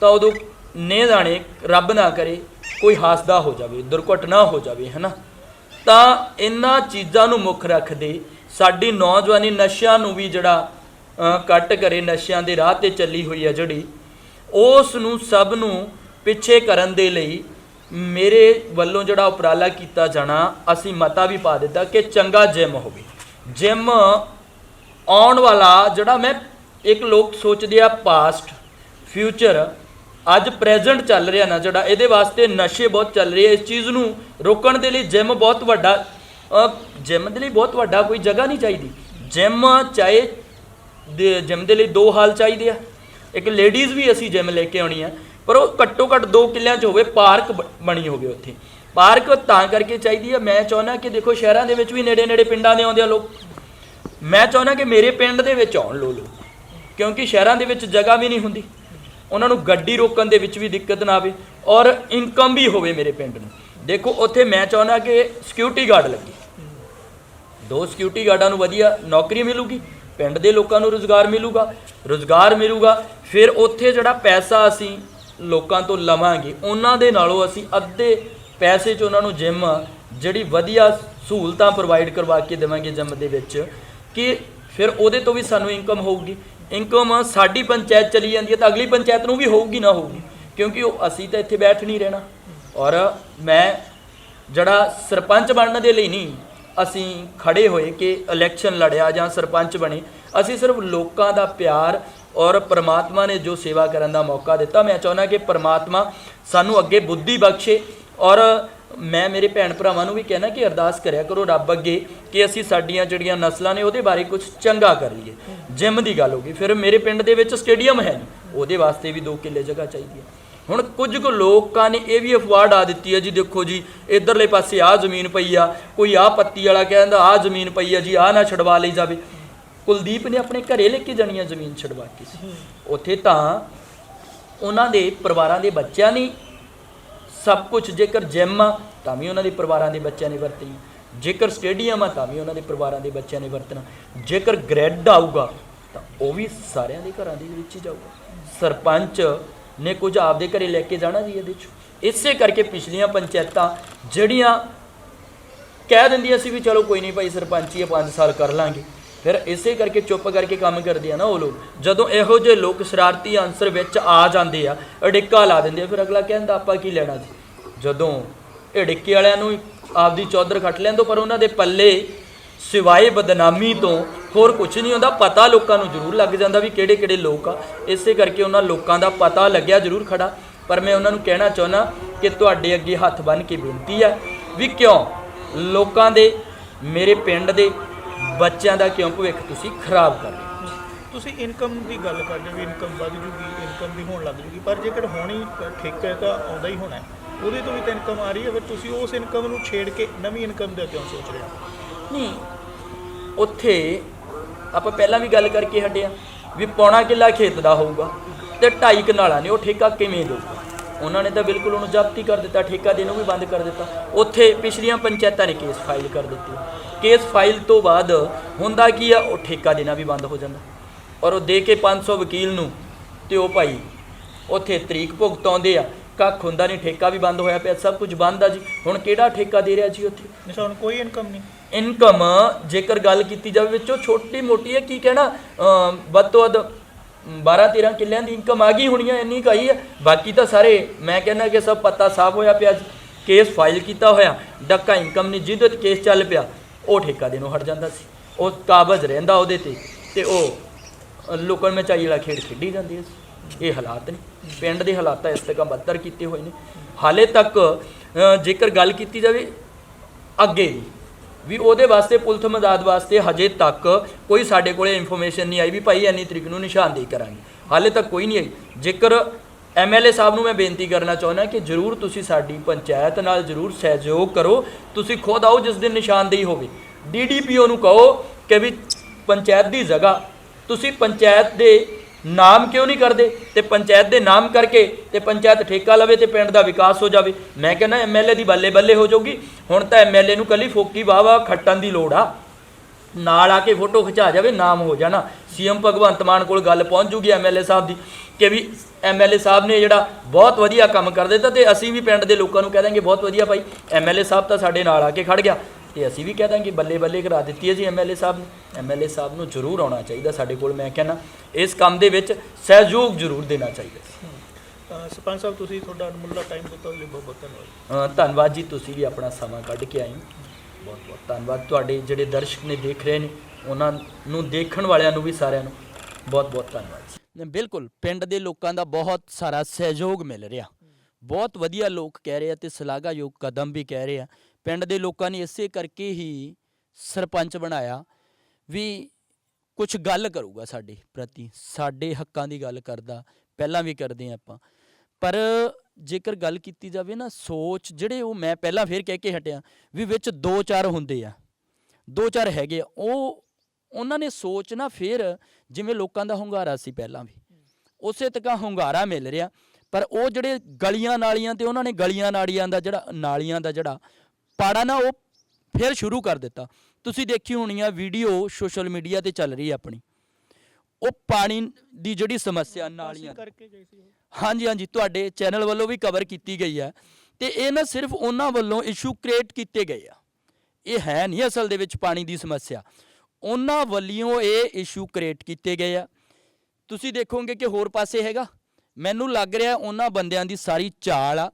ਤਾਂ ਉਦੋਂ ਨੇ ਜਾਣੇ ਰੱਬ ਨਾ ਕਰੇ ਕੋਈ ਹਾਸਦਾ ਹੋ ਜਾਵੇ, ਦੁਰਘਟਨਾ ਹੋ ਜਾਵੇ, ਹੈਨਾ? ਤਾਂ ਇਹਨਾਂ ਚੀਜ਼ਾਂ ਨੂੰ ਮੁੱਖ ਰੱਖਦੇ ਸਾਡੀ ਨੌਜਵਾਨੀ ਨਸ਼ਿਆਂ ਨੂੰ ਵੀ ਜਿਹੜਾ ਕੱਟ ਕਰੇ, ਨਸ਼ਿਆਂ ਦੇ ਰਾਹ ਤੇ ਚੱਲੀ ਹੋਈ ਹੈ ਜਿਹੜੀ, ਉਸ ਨੂੰ ਸਭ ਨੂੰ ਪਿੱਛੇ ਕਰਨ ਦੇ ਲਈ ਮੇਰੇ ਵੱਲੋਂ ਜਿਹੜਾ ਉਪਰਾਲਾ ਕੀਤਾ ਜਾਣਾ, ਅਸੀਂ ਮਤਾ ਵੀ ਪਾ ਦਿੱਤਾ ਕਿ ਚੰਗਾ ਜਿਮ ਹੋਵੇ। ਜਿਮ ਆਉਣ ਵਾਲਾ ਜਿਹੜਾ ਮੈਂ ਇੱਕ ਲੋਕ ਸੋਚਦੇ ਆ ਪਾਸਟ ਫਿਊਚਰ ਅੱਜ ਪ੍ਰੈਜ਼ੈਂਟ ਚੱਲ ਰਿਹਾ ਨਾ ਜਿਹੜਾ, ਇਹਦੇ ਵਾਸਤੇ ਨਸ਼ੇ ਬਹੁਤ ਚੱਲ ਰਹੇ ਇਸ ਚੀਜ਼ ਨੂੰ ਰੋਕਣ ਦੇ ਲਈ ਜਿਮ ਬਹੁਤ ਵੱਡਾ ਜਿਮ ਦੇ ਲਈ ਬਹੁਤ ਵੱਡਾ ਕੋਈ ਜਗ੍ਹਾ ਨਹੀਂ ਚਾਹੀਦੀ। ਜਿਮ ਚਾਹੇ ਜਿਮ ਦੇ ਲਈ ਦੋ ਹਾਲ ਚਾਹੀਦੇ ਆ। ਇੱਕ ਲੇਡੀਜ਼ ਵੀ ਅਸੀਂ ਜਿਮ ਲੈ ਕੇ ਆਉਣੀ ਆ, ਪਰ ਉਹ ਘੱਟੋ ਘੱਟ ਦੋ ਕਿੱਲਿਆਂ 'ਚ ਹੋਵੇ ਪਾਰਕ ਬ- ਬਣੀ ਹੋਵੇ ਉੱਥੇ। ਪਾਰਕ ਤਾਂ ਕਰਕੇ ਚਾਹੀਦੀ ਆ, ਮੈਂ ਚਾਹੁੰਦਾ ਕਿ ਦੇਖੋ ਸ਼ਹਿਰਾਂ ਦੇ ਵਿੱਚ ਵੀ ਨੇੜੇ ਨੇੜੇ ਪਿੰਡਾਂ ਦੇ ਆਉਂਦੇ ਆ ਲੋਕ। ਮੈਂ ਚਾਹੁੰਦਾ ਕਿ ਮੇਰੇ ਪਿੰਡ ਦੇ ਵਿੱਚ ਆਉਣ ਲੋ ਲੋਕ, ਕਿਉਂਕਿ ਸ਼ਹਿਰਾਂ ਦੇ ਵਿੱਚ ਜਗ੍ਹਾ ਵੀ ਨਹੀਂ ਹੁੰਦੀ। ਉਹਨਾਂ ਨੂੰ ਗੱਡੀ ਰੋਕਣ ਦੇ ਵਿੱਚ ਵੀ ਦਿੱਕਤ ਨਾ ਆਵੇ ਔਰ ਇਨਕਮ ਵੀ ਹੋਵੇ ਮੇਰੇ ਪਿੰਡ ਨੂੰ। ਦੇਖੋ ਉੱਥੇ ਮੈਂ ਚਾਹੁੰਦਾ ਕਿ ਸਿਕਿਉਰਿਟੀ ਗਾਰਡ ਲੱਗੇ। ਦੋ ਸਿਕਿਉਰਿਟੀ ਗਾਰਡਾਂ ਨੂੰ ਵਧੀਆ ਨੌਕਰੀ ਮਿਲੂਗੀ। ਪਿੰਡ ਦੇ ਲੋਕਾਂ ਨੂੰ ਰੋਜ਼ਗਾਰ ਮਿਲੂਗਾ ਰੋਜ਼ਗਾਰ ਮਿਲੂਗਾ। ਫਿਰ ਉੱਥੇ ਜਿਹੜਾ ਪੈਸਾ ਅਸੀਂ ਲੋਕਾਂ ਤੋਂ ਲਵਾਂਗੇ, ਉਹਨਾਂ ਦੇ ਨਾਲੋਂ ਅਸੀਂ ਅੱਧੇ ਪੈਸੇ 'ਚ ਉਹਨਾਂ ਨੂੰ ਜਿਮ ਜਿਹੜੀ ਵਧੀਆ ਸਹੂਲਤਾਂ ਪ੍ਰੋਵਾਈਡ ਕਰਵਾ ਕੇ ਦੇਵਾਂਗੇ ਜਿਮ ਦੇ ਵਿੱਚ ਕਿ ਫਿਰ ਉਹਦੇ ਤੋਂ ਵੀ ਸਾਨੂੰ ਇਨਕਮ ਹੋਊਗੀ। ਇਨਕਮ ਸਾਡੀ ਪੰਚਾਇਤ ਚਲੀ ਜਾਂਦੀ ਹੈ ਤਾਂ ਅਗਲੀ ਪੰਚਾਇਤ ਨੂੰ ਵੀ ਹੋਊਗੀ ਨਾ ਹੋਊਗੀ, ਕਿਉਂਕਿ ਉਹ ਅਸੀਂ ਤਾਂ ਇੱਥੇ ਬੈਠ ਨਹੀਂ ਰਹਿਣਾ। ਔਰ ਮੈਂ ਜਿਹੜਾ ਸਰਪੰਚ ਬਣਨ ਦੇ ਲਈ ਨਹੀਂ ਅਸੀਂ ਖੜੇ ਹੋਏ ਕਿ ਇਲੈਕਸ਼ਨ ਲੜਿਆ ਜਾਂ ਸਰਪੰਚ ਬਣੇ, ਅਸੀਂ ਸਿਰਫ ਲੋਕਾਂ ਦਾ ਪਿਆਰ ਔਰ ਪ੍ਰਮਾਤਮਾ ਨੇ ਜੋ ਸੇਵਾ ਕਰਨ ਦਾ ਮੌਕਾ ਦਿੱਤਾ। ਮੈਂ ਚਾਹੁੰਦਾ ਕਿ ਪ੍ਰਮਾਤਮਾ ਸਾਨੂੰ ਅੱਗੇ ਬੁੱਧੀ ਬਖਸ਼ੇ ਔਰ ਮੈਂ ਮੇਰੇ ਭੈਣ ਭਰਾਵਾਂ ਨੂੰ ਵੀ ਕਹਿਣਾ ਕਿ ਅਰਦਾਸ ਕਰਿਆ ਕਰੋ ਰੱਬ ਅੱਗੇ ਕਿ ਅਸੀਂ ਸਾਡੀਆਂ ਜਿਹੜੀਆਂ ਨਸਲਾਂ ਨੇ ਉਹਦੇ ਬਾਰੇ ਕੁਝ ਚੰਗਾ ਕਰ ਲਈਏ। ਜਿਮ ਦੀ ਗੱਲ ਹੋ ਗਈ। ਫਿਰ ਮੇਰੇ ਪਿੰਡ ਦੇ ਵਿੱਚ ਸਟੇਡੀਅਮ ਹੈ ਨਹੀਂ। ਉਹਦੇ ਵਾਸਤੇ ਵੀ 2 ਕਿੱਲੇ ਜਗ੍ਹਾ ਚਾਹੀਦੀ ਹੈ। ਹੁਣ ਕੁਝ ਕੁ ਲੋਕਾਂ ਨੇ ਇਹ ਵੀ ਅਫਵਾਹ ਡਾ ਦਿੱਤੀ ਹੈ ਜੀ, ਦੇਖੋ ਜੀ, ਇਧਰਲੇ ਪਾਸੇ ਆਹ ਜ਼ਮੀਨ ਪਈ ਆ, ਕੋਈ ਆਹ ਪੱਤੀ ਵਾਲਾ ਕਹਿੰਦਾ ਆਹ ਜ਼ਮੀਨ ਪਈ ਆ ਜੀ, ਆਹ ਨਾ ਛਡਵਾ ਲਈ ਜਾਵੇ। ਕੁਲਦੀਪ ਨੇ ਆਪਣੇ ਘਰੇ ਲੈ ਕੇ ਜਾਣੀ ਆ ਜ਼ਮੀਨ ਛਡਵਾ ਕੇ ਉੱਥੇ ਤਾਂ ਉਹਨਾਂ ਦੇ ਪਰਿਵਾਰਾਂ ਦੇ ਬੱਚਿਆਂ ਨੇ ਸਭ ਕੁਝ ਜੇਕਰ ਜਿਮ ਆ, ਤਾਂ ਵੀ ਉਹਨਾਂ ਦੇ ਪਰਿਵਾਰਾਂ ਦੇ ਬੱਚਿਆਂ ਨੇ ਵਰਤੀ ਜੇਕਰ ਸਟੇਡੀਅਮ ਆ, ਤਾਂ ਵੀ ਉਹਨਾਂ ਦੇ ਪਰਿਵਾਰਾਂ ਦੇ ਬੱਚਿਆਂ ਨੇ ਵਰਤਣਾ। ਜੇਕਰ ਗ੍ਰੈਡ ਆਊਗਾ, ਤਾਂ ਉਹ ਵੀ ਸਾਰਿਆਂ ਦੇ ਘਰਾਂ ਦੇ ਵਿੱਚ ਹੀ ਜਾਊਗਾ। ਸਰਪੰਚ ਨੇ ਕੁਝ ਆਪਦੇ ਘਰੇ ਲੈ ਕੇ ਜਾਣਾ ਜੀ ਇਹਦੇ ਚ। ਇਸੇ ਕਰਕੇ ਪਿਛਲੀਆਂ ਪੰਚਾਇਤਾਂ ਜਿਹੜੀਆਂ ਕਹਿ ਦਿੰਦੀਆਂ ਸੀ ਵੀ ਚਲੋ ਕੋਈ ਨਹੀਂ ਭਾਈ ਸਰਪੰਚੀ 5 ਸਾਲ ਕਰ ਲਾਂਗੇ। ਫਿਰ ਇਸੇ ਕਰਕੇ ਚੁੱਪ ਕਰਕੇ ਕੰਮ ਕਰਦੇ ਆ ਨਾ ਉਹ ਲੋਕ। ਜਦੋਂ ਇਹੋ ਜਿਹੇ ਲੋਕ ਸ਼ਰਾਰਤੀ ਅਨਸਰ ਵਿੱਚ ਆ ਜਾਂਦੇ ਆ, ਅੜਿੱਕਾ ਲਾ ਦਿੰਦੇ ਆ, ਫਿਰ ਅਗਲਾ ਕਹਿੰਦਾ ਆਪਾਂ ਕੀ ਲੈਣਾ ਜੀ? ਜਦੋਂ ਅੜਿੱਕੇ ਵਾਲਿਆਂ ਨੂੰ ਆਪਦੀ ਚੌਧਰ ਖੱਟ ਲੈਣ ਪਰ ਉਹਨਾਂ ਦੇ ਪੱਲੇ ਸਿਵਾਏ ਬਦਨਾਮੀ ਤੋਂ ਹੋਰ ਕੁਝ ਨਹੀਂ ਹੁੰਦਾ ਪਤਾ ਲੋਕਾਂ ਨੂੰ ਜ਼ਰੂਰ ਲੱਗ ਜਾਂਦਾ ਵੀ ਕਿਹੜੇ ਕਿਹੜੇ ਲੋਕ ਆ ਇਸੇ ਕਰਕੇ ਉਹਨਾਂ ਲੋਕਾਂ ਦਾ ਪਤਾ ਲੱਗਿਆ ਜ਼ਰੂਰ ਖੜਾ ਪਰ ਮੈਂ ਉਹਨਾਂ ਨੂੰ ਕਹਿਣਾ ਚਾਹੁੰਦਾ ਕਿ ਤੁਹਾਡੇ ਅੱਗੇ ਹੱਥ ਬੰਨ੍ਹ ਕੇ ਬੇਨਤੀ ਹੈ ਵੀ ਕਿਉਂ ਲੋਕਾਂ ਦੇ ਮੇਰੇ ਪਿੰਡ ਦੇ ਬੱਚਿਆਂ ਦਾ ਕਿਉਂ ਭਵਿੱਖ ਤੁਸੀਂ ਖਰਾਬ ਕਰ ਰਹੇ ਹੋ? ਤੁਸੀਂ ਇਨਕਮ ਦੀ ਗੱਲ ਕਰਦੇ ਹੋ ਵੀ ਇਨਕਮ ਵੱਧ ਜੂਗੀ ਇਨਕਮ ਵੀ ਹੋਣ ਲੱਗ ਜੂਗੀ ਪਰ ਜੇਕਰ ਹੋਣੀ ਠੇਕਾ ਤਾਂ ਆਉਂਦਾ ਹੀ ਹੋਣਾ ਹੈ। ਉਹਦੇ ਤੋਂ ਵੀ ਤਾਂ ਇਨਕਮ ਆ ਰਹੀ ਹੈ ਫਿਰ ਤੁਸੀਂ ਉਸ ਇਨਕਮ ਨੂੰ ਛੇੜ ਕੇ ਨਵੀਂ ਇਨਕਮ ਦਾ ਕਿਉਂ ਸੋਚ ਰਹੇ ਹੋ ਨਹੀਂ ਉੱਥੇ ਆਪਾਂ ਪਹਿਲਾਂ ਵੀ ਗੱਲ ਕਰਕੇ ਹਟਿਆ ਵੀ ਪੌਣਾ ਕਿੱਲਾ ਖੇਤ ਦਾ ਹੋਊਗਾ ਤੇ ਢਾਈ ਕਨਾਲਾਂ ਨੇ ਉਹ ਠੇਕਾ ਕਿਵੇਂ ਦੇਊਗਾ? ਉਹਨਾਂ ਨੇ ਤਾਂ ਬਿਲਕੁਲ ਉਹਨੂੰ ਜ਼ਬਤ ਕਰ ਦਿੱਤਾ, ਠੇਕਾ ਦੇਣੋਂ ਵੀ ਬੰਦ ਕਰ ਦਿੱਤਾ। ਉੱਥੇ ਪਿਛਲੀਆਂ ਪੰਚਾਇਤਾਂ ਨੇ ਕੇਸ ਫਾਈਲ ਕਰ ਦਿੱਤੀ। ਕੇਸ ਫਾਈਲ ਤੋਂ ਬਾਅਦ ਹੁੰਦਾ ਕੀ ਆ, ਉਹ ਠੇਕਾ ਦੇਣਾ ਵੀ ਬੰਦ ਹੋ ਜਾਂਦਾ। ਔਰ ਉਹ ਦੇ ਕੇ 500 ਵਕੀਲ ਨੂੰ ਤੇ ਉਹ ਭਾਈ ਉੱਥੇ ਤਰੀਕ ਭੁਗਤਾਉਂਦੇ ਆ, ਕੱਖ ਹੁੰਦਾ ਨਹੀਂ, ਠੇਕਾ ਵੀ ਬੰਦ ਹੋਇਆ ਪਿਆ, ਸਭ ਕੁਝ ਬੰਦ ਆ ਜੀ। ਹੁਣ ਕਿਹੜਾ ਠੇਕਾ ਦੇ ਰਿਹਾ ਜੀ ਉੱਥੇ? ਨਹੀਂ ਸਾਨੂੰ ਕੋਈ ਇਨਕਮ ਨਹੀਂ। ਇਨਕਮ, ਜੇਕਰ ਗੱਲ ਕੀਤੀ ਜਾਵੇ ਵਿੱਚੋਂ ਛੋਟੀ ਮੋਟੀ ਹੈ, ਕੀ ਕਹਿਣਾ? ਵੱਧ ਤੋਂ ਵੱਧ 12 13 ਕਿੱਲਿਆਂ ਦੀ ਇਨਕਮ ਆ ਗਈ ਹੋਣੀ ਹੈ ਇੰਨੀ ਕਾਈ ਹੈ ਬਾਕੀ ਤਾਂ ਸਾਰੇ, ਮੈਂ ਕਹਿੰਦਾ ਕਿ ਸਭ ਪੱਤਾ ਸਾਫ਼ ਹੋਇਆ ਪਿਆ ਕੇਸ ਫਾਈਲ ਕੀਤਾ ਹੋਇਆ। ਡੱਕਾ ਇਨਕਮ ਨਹੀਂ, ਜਿਹਦੇ ਤੇ ਕੇਸ ਚੱਲ ਪਿਆ, ਉਹ ਠੇਕਾ ਦੇਣੋਂ ਹਟ ਜਾਂਦਾ ਸੀ। ਉਹ ਕਾਬਜ਼ ਰਹਿੰਦਾ ਉਹਦੇ ਤੇ ਤੇ ਉਹ ਲੋਕਾਂ ਵਿੱਚ ਚਾਈ ਵਾਲਾ ਖੇਡ ਖੇਡੀ ਜਾਂਦੀ ਹੈ। ਇਹ ਹਾਲਾਤ ਨੇ, ਪਿੰਡ ਦੇ ਹਾਲਾਤਾਂ ਇਸ ਤੱਕ ਬੱਤਰ ਕੀਤੇ ਹੋਏ ਨੇ। ਹਾਲੇ ਤੱਕ ਜੇਕਰ ਗੱਲ ਕੀਤੀ ਜਾਵੇ, ਅੱਗੇ ਦੀ ਵੀ ਉਹਦੇ ਵਾਸਤੇ ਪੁਲਿਸ ਮਦਦ ਵਾਸਤੇ ਹਜੇ ਤੱਕ ਕੋਈ ਸਾਡੇ ਕੋਲੇ ਇਨਫੋਰਮੇਸ਼ਨ ਨਹੀਂ ਆਈ ਵੀ ਭਾਈ ਇੰਨੀ ਤਰੀਕ ਨੂੰ ਨਿਸ਼ਾਨਦੇਹੀ ਕਰਾਂਗੇ। ਹਾਲੇ ਤੱਕ ਕੋਈ ਨਹੀਂ ਆਈ। ਜੇਕਰ ਐਮਐਲਏ ਸਾਹਿਬ ਨੂੰ ਮੈਂ ਬੇਨਤੀ ਕਰਨਾ ਚਾਹੁੰਦਾ ਕਿ ਜਰੂਰ ਤੁਸੀਂ ਸਾਡੀ ਪੰਚਾਇਤ ਨਾਲ ਜਰੂਰ ਸਹਿਯੋਗ ਕਰੋ। ਤੁਸੀਂ ਖੁਦ ਆਓ ਜਿਸ ਦਿਨ ਨਿਸ਼ਾਨਦੇਹੀ ਹੋਵੇ। ਡੀਡੀਪੀਓ ਨੂੰ ਕਹੋ ਕਿ ਵੀ ਪੰਚਾਇਤ ਦੀ ਜਗ੍ਹਾ, ਤੁਸੀਂ ਪੰਚਾਇਤ ਦੇ ਨਾਮ ਕਿਉਂ ਨਹੀਂ ਕਰਦੇ? ਤੇ ਪੰਚਾਇਤ ਦੇ ਨਾਮ ਕਰਕੇ ਤੇ ਪੰਚਾਇਤ ਠੇਕਾ ਲਵੇ ਤੇ ਪਿੰਡ ਦਾ ਵਿਕਾਸ ਹੋ ਜਾਵੇ। ਮੈਂ ਕਹਿੰਦਾ ਐਮਐਲਏ ਦੀ ਬੱਲੇ ਬੱਲੇ ਹੋ ਜਾਊਗੀ। ਹੁਣ ਤਾਂ ਐਮਐਲਏ ਨੂੰ ਕੱਲੀ ਫੋਕੀ ਵਾਵਾ ਖੱਟਣ ਦੀ ਲੋੜ ਆ। ਨਾਲ ਆ ਕੇ ਫੋਟੋ ਖਿਚਾ ਜਾਵੇ, ਨਾਮ ਹੋ ਜਾਣਾ। ਸੀਐਮ ਭਗਵੰਤ ਮਾਨ ਕੋਲ ਗੱਲ ਪਹੁੰਚ ਜੂਗੀ ਐਮਐਲਏ ਸਾਹਿਬ ਦੀ ਕਿ ਵੀ ਐਮਐਲਏ ਸਾਹਿਬ ਨੇ ਜਿਹੜਾ ਬਹੁਤ ਵਧੀਆ ਕੰਮ ਕਰ ਦਿੱਤਾ ਤੇ ਅਸੀਂ ਵੀ ਪਿੰਡ ਦੇ ਲੋਕਾਂ ਨੂੰ ਕਹਿ ਦਾਂਗੇ ਬਹੁਤ ਵਧੀਆ ਭਾਈ ਐਮਐਲਏ ਸਾਹਿਬ ਤਾਂ ਸਾਡੇ ਨਾਲ ਆ ਕੇ ਖੜ ਗਿਆ। ਤੇ ਅਸੀਂ ਵੀ ਕਹਿ ਦਾਂਗੇ ਬੱਲੇ ਬੱਲੇ ਕਰਾ ਦਿੱਤੀ ਹੈ ਜੀ ਐਮਐਲਏ ਸਾਹਿਬ ਨੇ। ਐਮਐਲਏ ਸਾਹਿਬ ਨੂੰ ਜ਼ਰੂਰ ਆਉਣਾ ਚਾਹੀਦਾ ਸਾਡੇ ਕੋਲ। ਮੈਂ ਕਹਿੰਦਾ ਇਸ ਕੰਮ ਦੇ ਵਿੱਚ ਸਹਿਯੋਗ ਜ਼ਰੂਰ ਦੇਣਾ ਚਾਹੀਦਾ ਸਰਪੰਚ ਸਾਹਿਬ ਤੁਸੀਂ ਤੁਹਾਡਾ ਅਨਮੁੱਲਾ ਟਾਈਮ ਦਿੱਤਾ ਉਹਦੇ ਲਈ ਬਹੁਤ ਬਹੁਤ ਧੰਨਵਾਦ। ਧੰਨਵਾਦ ਜੀ ਤੁਸੀਂ ਵੀ ਆਪਣਾ ਸਮਾਂ ਕੱਢ ਕੇ ਆਏ ਹੋ। ਬਹੁਤ ਬਹੁਤ ਧੰਨਵਾਦ। ਤੁਹਾਡੇ ਜਿਹੜੇ ਦਰਸ਼ਕ ਨੇ ਦੇਖ ਰਹੇ ਨੇ ਉਹਨਾਂ ਨੂੰ ਦੇਖਣ ਵਾਲਿਆਂ ਨੂੰ ਵੀ ਸਾਰਿਆਂ ਨੂੰ ਬਹੁਤ ਬਹੁਤ ਧੰਨਵਾਦ ਜੀ। ਬਿਲਕੁਲ ਪਿੰਡ ਦੇ ਲੋਕਾਂ ਦਾ ਬਹੁਤ ਸਾਰਾ ਸਹਿਯੋਗ ਮਿਲ ਰਿਹਾ। ਬਹੁਤ ਵਧੀਆ ਲੋਕ ਕਹਿ ਰਹੇ ਆ ਤੇ ਸ਼ਲਾਘਾਯੋਗ ਕਦਮ ਵੀ ਕਹਿ ਰਹੇ ਆ। ਪਿੰਡ ਦੇ ਲੋਕਾਂ ਨੇ ਇਸੇ ਕਰਕੇ ਹੀ ਸਰਪੰਚ ਬਣਾਇਆ ਵੀ ਕੁਝ ਗੱਲ ਕਰੂਗਾ ਸਾਡੇ ਪ੍ਰਤੀ, ਸਾਡੇ ਹੱਕਾਂ ਦੀ ਗੱਲ ਕਰਦਾ, ਪਹਿਲਾਂ ਵੀ ਕਰਦੇ ਆ ਆਪਾਂ। ਪਰ ਜੇਕਰ ਗੱਲ ਕੀਤੀ ਜਾਵੇ ਨਾ ਸੋਚ, ਜਿਹੜੇ ਉਹ ਮੈਂ ਪਹਿਲਾਂ ਫੇਰ ਕਹਿ ਕੇ ਹਟਿਆ ਵੀ ਵਿੱਚ ਦੋ ਚਾਰ ਹੁੰਦੇ ਆ, ਦੋ ਚਾਰ ਹੈਗੇ ਆ, ਉਹ ਉਹਨਾਂ ਨੇ ਸੋਚ ਨਾ ਫੇਰ ਜਿਵੇਂ ਲੋਕਾਂ ਦਾ ਹੁੰਗਾਰਾ ਸੀ ਪਹਿਲਾਂ ਵੀ। ਉਸੇ ਤੱਕਾ ਹੁੰਗਾਰਾ ਮਿਲ ਰਿਹਾ, ਪਰ ਉਹ ਜਿਹੜੇ ਗਲੀਆਂ ਨਾਲੀਆਂ ਤੇ ਉਹਨਾਂ ਨੇ ਗਲੀਆਂ ਨਾਲੀਆਂ ਦਾ ਜਿਹੜਾ, ਨਾਲੀਆਂ ਦਾ ਜਿਹੜਾ ਪਾੜਾ ਨਾ ਉਹ ਫਿਰ ਸ਼ੁਰੂ ਕਰ ਦਿੱਤਾ। ਤੁਸੀਂ ਦੇਖੀ ਹੋਣੀ ਆ ਵੀਡੀਓ ਸੋਸ਼ਲ ਮੀਡੀਆ ਤੇ ਚੱਲ ਰਹੀ ਹੈ ਆਪਣੀ। ਉਹ ਪਾਣੀ ਦੀ ਜਿਹੜੀ ਸਮੱਸਿਆ ਨਾਲੀਆਂ। ਕਰਕੇ ਸੀ। ਹਾਂਜੀ ਹਾਂਜੀ ਤੁਹਾਡੇ ਚੈਨਲ ਵੱਲੋਂ ਵੀ ਕਵਰ ਕੀਤੀ ਗਈ ਹੈ ਤੇ ਇਹ ਨਾ ਸਿਰਫ ਉਹਨਾਂ ਵੱਲੋਂ ਇਸ਼ੂ ਕ੍ਰੀਏਟ ਕੀਤੇ ਗਏ ਆ। ਇਹ ਹੈ ਨਹੀਂ ਅਸਲ ਦੇ ਵਿੱਚ ਪਾਣੀ ਦੀ ਸਮੱਸਿਆ। ਉਹਨਾਂ ਵੱਲੋਂ ਇਹ ਇਸ਼ੂ ਕ੍ਰੀਏਟ ਕੀਤੇ ਗਏ ਆ। ਤੁਸੀਂ ਦੇਖੋਗੇ ਕਿ ਹੋਰ ਪਾਸੇ ਹੈਗਾ। ਮੈਨੂੰ ਲੱਗ ਰਿਹਾ ਉਹਨਾਂ ਬੰਦਿਆਂ ਦੀ ਸਾਰੀ ਚਾਲ ਆ।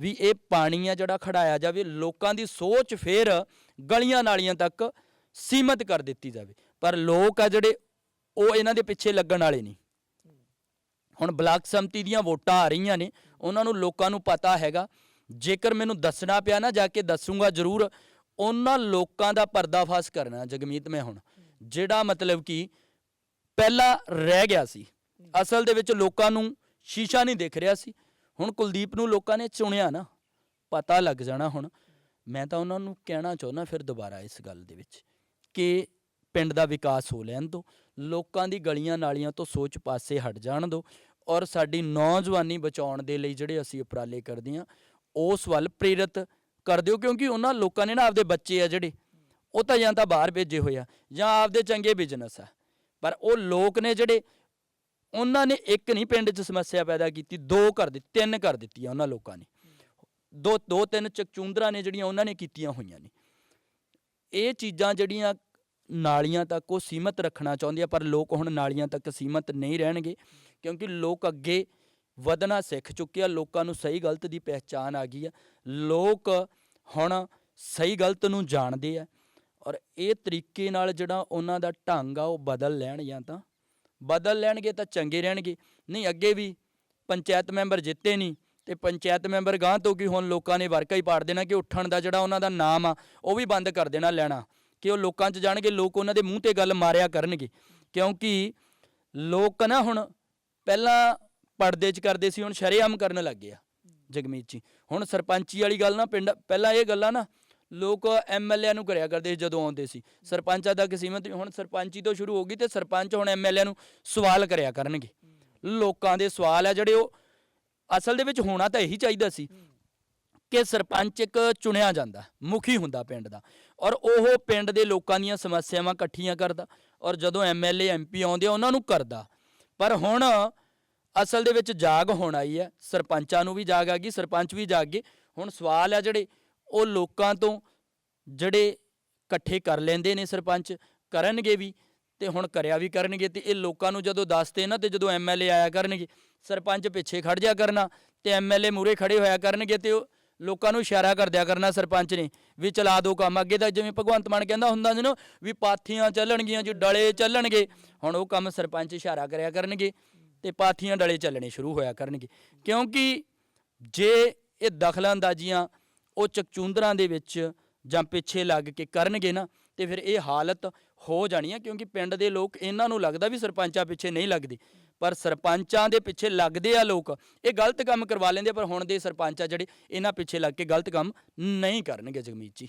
ਵੀ ਇਹ ਪਾਣੀ ਆ ਜਿਹੜਾ ਖੜਾਇਆ ਜਾਵੇ, ਲੋਕਾਂ ਦੀ ਸੋਚ ਫੇਰ ਗਲੀਆਂ ਨਾਲੀਆਂ ਤੱਕ ਸੀਮਤ ਕਰ ਦਿੱਤੀ ਜਾਵੇ। ਪਰ ਲੋਕ ਆ ਜਿਹੜੇ, ਉਹ ਇਹਨਾਂ ਦੇ ਪਿੱਛੇ ਲੱਗਣ ਵਾਲੇ ਨਹੀਂ। ਹੁਣ ਬਲਾਕ ਸੰਮਤੀ ਦੀਆਂ ਵੋਟਾਂ ਆ ਰਹੀਆਂ ਨੇ, ਉਹਨਾਂ ਨੂੰ ਲੋਕਾਂ ਨੂੰ ਪਤਾ ਹੈਗਾ। ਜੇਕਰ ਮੈਨੂੰ ਦੱਸਣਾ ਪਿਆ ਨਾ, ਜਾ ਕੇ ਦੱਸੂਗਾ ਜ਼ਰੂਰ। ਉਹਨਾਂ ਲੋਕਾਂ ਦਾ ਪਰਦਾਫਾਸ਼ ਕਰਨਾ, ਜਗਮੀਤ, ਮੈਂ ਹੁਣ। ਜਿਹੜਾ ਮਤਲਬ ਕਿ ਪਹਿਲਾਂ ਰਹਿ ਗਿਆ ਸੀ, ਅਸਲ ਦੇ ਵਿੱਚ ਲੋਕਾਂ ਨੂੰ ਸ਼ੀਸ਼ਾ ਨਹੀਂ ਦਿਖ ਰਿਹਾ ਸੀ। ਹੁਣ ਕੁਲਦੀਪ ਨੂੰ ਲੋਕਾਂ ਨੇ ਚੁਣਿਆ ਨਾ, ਪਤਾ ਲੱਗ ਜਾਣਾ ਹੁਣ। ਮੈਂ ਤਾਂ ਉਹਨਾਂ ਨੂੰ ਕਹਿਣਾ ਚਾਹੁੰਦਾ ਫਿਰ ਦੁਬਾਰਾ ਇਸ ਗੱਲ ਦੇ ਵਿੱਚ ਕਿ ਪਿੰਡ ਦਾ ਵਿਕਾਸ ਹੋ ਲੈਣ ਦਿਓ, ਲੋਕਾਂ ਦੀ ਗਲੀਆਂ ਨਾਲੀਆਂ ਤੋਂ ਸੋਚ ਪਾਸੇ ਹਟ ਜਾਣ ਦਿਓ ਔਰ ਸਾਡੀ ਨੌਜਵਾਨੀ ਬਚਾਉਣ ਦੇ ਲਈ ਜਿਹੜੇ ਅਸੀਂ ਉਪਰਾਲੇ ਕਰਦੇ ਹਾਂ, ਉਸ ਵੱਲ ਪ੍ਰੇਰਿਤ ਕਰ ਦਿਓ ਕਿਉਂਕਿ ਉਹਨਾਂ ਲੋਕਾਂ ਨੇ ਨਾ ਆਪਦੇ ਬੱਚੇ ਆ ਜਿਹੜੇ, ਉਹ ਤਾਂ ਜਾਂ ਤਾਂ ਬਾਹਰ ਭੇਜੇ ਹੋਏ ਆ ਜਾਂ ਆਪਦੇ ਚੰਗੇ ਬਿਜ਼ਨਸ ਆ। ਪਰ ਉਹ ਲੋਕ ਨੇ ਜਿਹੜੇ ਉਹਨਾਂ ਨੇ ਇੱਕ ਨਹੀਂ, ਪਿੰਡ 'ਚ ਸਮੱਸਿਆ ਪੈਦਾ ਕੀਤੀ, ਦੋ ਕਰ ਦਿੱਤੀ, ਤਿੰਨ ਕਰ ਦਿੱਤੀਆਂ ਉਹਨਾਂ ਲੋਕਾਂ ਨੇ। ਦੋ ਦੋ, ਤਿੰਨ ਚਕਚੂੰਦਰਾਂ ਨੇ ਜਿਹੜੀਆਂ ਉਹਨਾਂ ਨੇ ਕੀਤੀਆਂ ਹੋਈਆਂ ਨੇ। ਇਹ ਚੀਜ਼ਾਂ ਜਿਹੜੀਆਂ ਨਾਲੀਆਂ ਤੱਕ ਉਹ ਸੀਮਤ ਰੱਖਣਾ ਚਾਹੁੰਦੇ ਆ, ਪਰ ਲੋਕ ਹੁਣ ਨਾਲੀਆਂ ਤੱਕ ਸੀਮਤ ਨਹੀਂ ਰਹਿਣਗੇ, ਕਿਉਂਕਿ ਲੋਕ ਅੱਗੇ ਵਧਣਾ ਸਿੱਖ ਚੁੱਕੇ ਆ, ਲੋਕਾਂ ਨੂੰ ਸਹੀ ਗਲਤ ਦੀ ਪਹਿਚਾਨ ਆ ਗਈ ਆ। ਲੋਕ ਹੁਣ ਸਹੀ ਗਲਤ ਨੂੰ ਜਾਣਦੇ ਆ, ਔਰ ਇਹ ਤਰੀਕੇ ਨਾਲ ਜਿਹੜਾ ਉਹਨਾਂ ਦਾ ਢੰਗ ਆ, ਉਹ ਬਦਲ ਲੈਣ ਜਾਂ ਤਾਂ ਬਦਲ ਲੈਣਗੇ ਤਾਂ ਚੰਗੇ ਰਹਿਣਗੇ। ਨਹੀਂ, ਅੱਗੇ ਵੀ ਪੰਚਾਇਤ ਮੈਂਬਰ ਜਿੱਤੇ ਨਹੀਂ ਤੇ ਪੰਚਾਇਤ ਮੈਂਬਰ ਗਾਂ ਤੋਂ ਕਿ ਹੁਣ ਲੋਕਾਂ ਨੇ ਵਰਕਾ ਹੀ ਪਾੜ ਦੇਣਾ ਕਿ ਉੱਠਣ ਦਾ ਜਿਹੜਾ ਉਹਨਾਂ ਦਾ ਨਾਮ ਆ, ਉਹ ਵੀ ਬੰਦ ਕਰ ਦੇਣਾ ਲੈਣਾ। ਕਿ ਉਹ ਲੋਕਾਂ 'ਚ ਜਾਣਗੇ, ਲੋਕ ਉਹਨਾਂ ਦੇ ਮੂੰਹ ਤੇ ਗੱਲ ਮਾਰਿਆ ਕਰਨਗੇ। ਕਿਉਂਕਿ ਲੋਕ ਨਾ ਹੁਣ ਪਹਿਲਾਂ ਪਰਦੇ 'ਚ ਕਰਦੇ ਸੀ, ਹੁਣ ਸ਼ਰੇਆਮ ਕਰਨ ਲੱਗ ਗਏ ਆ। ਜਗਮੀਤ ਜੀ, ਹੁਣ ਸਰਪੰਚੀ ਵਾਲੀ ਗੱਲ ਨਾ ਪਿੰਡ, ਪਹਿਲਾਂ ਇਹ ਗੱਲਾਂ ਨਾ ਲੋਕ ਐਮਐਲਏ ਨੂੰ ਕਰਿਆ ਕਰਦੇ ਸੀ ਜਦੋਂ ਆਉਂਦੇ ਸੀ। ਸਰਪੰਚਾਂ ਤੱਕ ਸੀਮਤ ਹੁਣ ਸਰਪੰਚੀ ਤੋਂ ਸ਼ੁਰੂ ਹੋ ਗਈ ਤੇ ਸਰਪੰਚ ਹੁਣ ਐਮਐਲਏ ਨੂੰ ਸਵਾਲ ਕਰਿਆ ਕਰਨਗੇ। ਲੋਕਾਂ ਦੇ ਸਵਾਲ ਆ ਜਿਹੜੇ ਉਹ ਅਸਲ ਦੇ ਵਿੱਚ ਹੋਣਾ ਤਾਂ ਇਹੀ ਚਾਹੀਦਾ ਸੀ ਕਿ ਸਰਪੰਚ ਇੱਕ ਚੁਣਿਆ ਜਾਂਦਾ, ਮੁਖੀ ਹੁੰਦਾ ਪਿੰਡ ਦਾ ਔਰ ਉਹ ਪਿੰਡ ਦੇ ਲੋਕਾਂ ਦੀਆਂ ਸਮੱਸਿਆਵਾਂ ਇਕੱਠੀਆਂ ਕਰਦਾ ਔਰ ਜਦੋਂ ਐਮਐਲਏ ਐਮਪੀ ਆਉਂਦੇ ਆ ਉਹਨਾਂ ਨੂੰ ਕਰਦਾ। ਪਰ ਹੁਣ ਅਸਲ ਦੇ ਵਿੱਚ ਜਾਗ ਹੋਣ ਆਈ ਹੈ, ਸਰਪੰਚਾਂ ਨੂੰ ਵੀ ਜਾਗ ਆ ਗਈ, ਸਰਪੰਚ ਵੀ ਜਾਗ ਗਏ। ਹੁਣ ਸਵਾਲ ਆ ਜਿਹੜੇ ਉਹ ਲੋਕਾਂ ਤੋਂ ਜਿਹੜੇ ਇਕੱਠੇ ਕਰ ਲੈਂਦੇ ਨੇ ਸਰਪੰਚ, ਕਰਨਗੇ ਵੀ ਤੇ ਹੁਣ ਕਰਿਆ ਵੀ ਕਰਨਗੇ ਤੇ ਇਹ ਲੋਕਾਂ ਨੂੰ ਜਦੋਂ ਦੱਸਦੇ ਨਾ ਤੇ ਜਦੋਂ ਐਮਐਲਏ ਆਇਆ ਕਰਨਗੇ, ਸਰਪੰਚ ਪਿੱਛੇ ਖੜ ਜਾ ਕਰਨਾ ਤੇ ਐਮਐਲਏ ਮੂਰੇ ਖੜੇ ਹੋਇਆ ਕਰਨਗੇ ਤੇ ਉਹ ਲੋਕਾਂ ਨੂੰ ਇਸ਼ਾਰਾ ਕਰ ਦਿਆ ਕਰਨਾ ਸਰਪੰਚ ਨੇ ਵੀ ਚਲਾ ਦੋ ਕੰਮ ਅੱਗੇ ਤਾਂ ਜਿਵੇਂ ਭਗਵੰਤ ਮਾਨ ਕਹਿੰਦਾ ਹੁੰਦਾ ਸੀ ਨਾ ਵੀ ਪਾਥੀਆਂ ਚੱਲਣਗੀਆਂ ਜੀ ਡਲੇ ਚੱਲਣਗੇ, ਹੁਣ ਉਹ ਕੰਮ ਸਰਪੰਚ ਇਸ਼ਾਰਾ ਕਰਿਆ ਕਰਨਗੇ ਤੇ ਪਾਥੀਆਂ ਡਲੇ ਚੱਲਣੇ ਸ਼ੁਰੂ ਹੋਇਆ ਕਰਨਗੇ ਕਿਉਂਕਿ ਜੇ ਇਹ ਦਖਲਅੰਦਾਜ਼ੀਆਂ ਉਹ ਚਕਚੂੰਦਰਾਂ ਦੇ ਵਿੱਚ ਜਾਂ ਪਿੱਛੇ ਲੱਗ ਕੇ ਕਰਨਗੇ ਨਾ, ਤੇ ਫਿਰ ਇਹ ਹਾਲਤ ਹੋ ਜਾਣੀ ਹੈ ਕਿਉਂਕਿ ਪਿੰਡ ਦੇ ਲੋਕ ਇਹਨਾਂ ਨੂੰ ਲੱਗਦਾ ਵੀ ਸਰਪੰਚਾਂ ਪਿੱਛੇ ਨਹੀਂ ਲੱਗਦੇ। ਪਰ ਸਰਪੰਚਾਂ ਦੇ ਪਿੱਛੇ ਲੱਗਦੇ ਆ ਲੋਕ, ਇਹ ਗਲਤ ਕੰਮ ਕਰਵਾ ਲੈਂਦੇ ਪਰ ਹੁਣ ਦੇ ਸਰਪੰਚ ਆ ਜਿਹੜੇ, ਇਹਨਾਂ ਪਿੱਛੇ ਲੱਗ ਕੇ ਗਲਤ ਕੰਮ ਨਹੀਂ ਕਰਨਗੇ ਜਗਮੀਤ ਜੀ।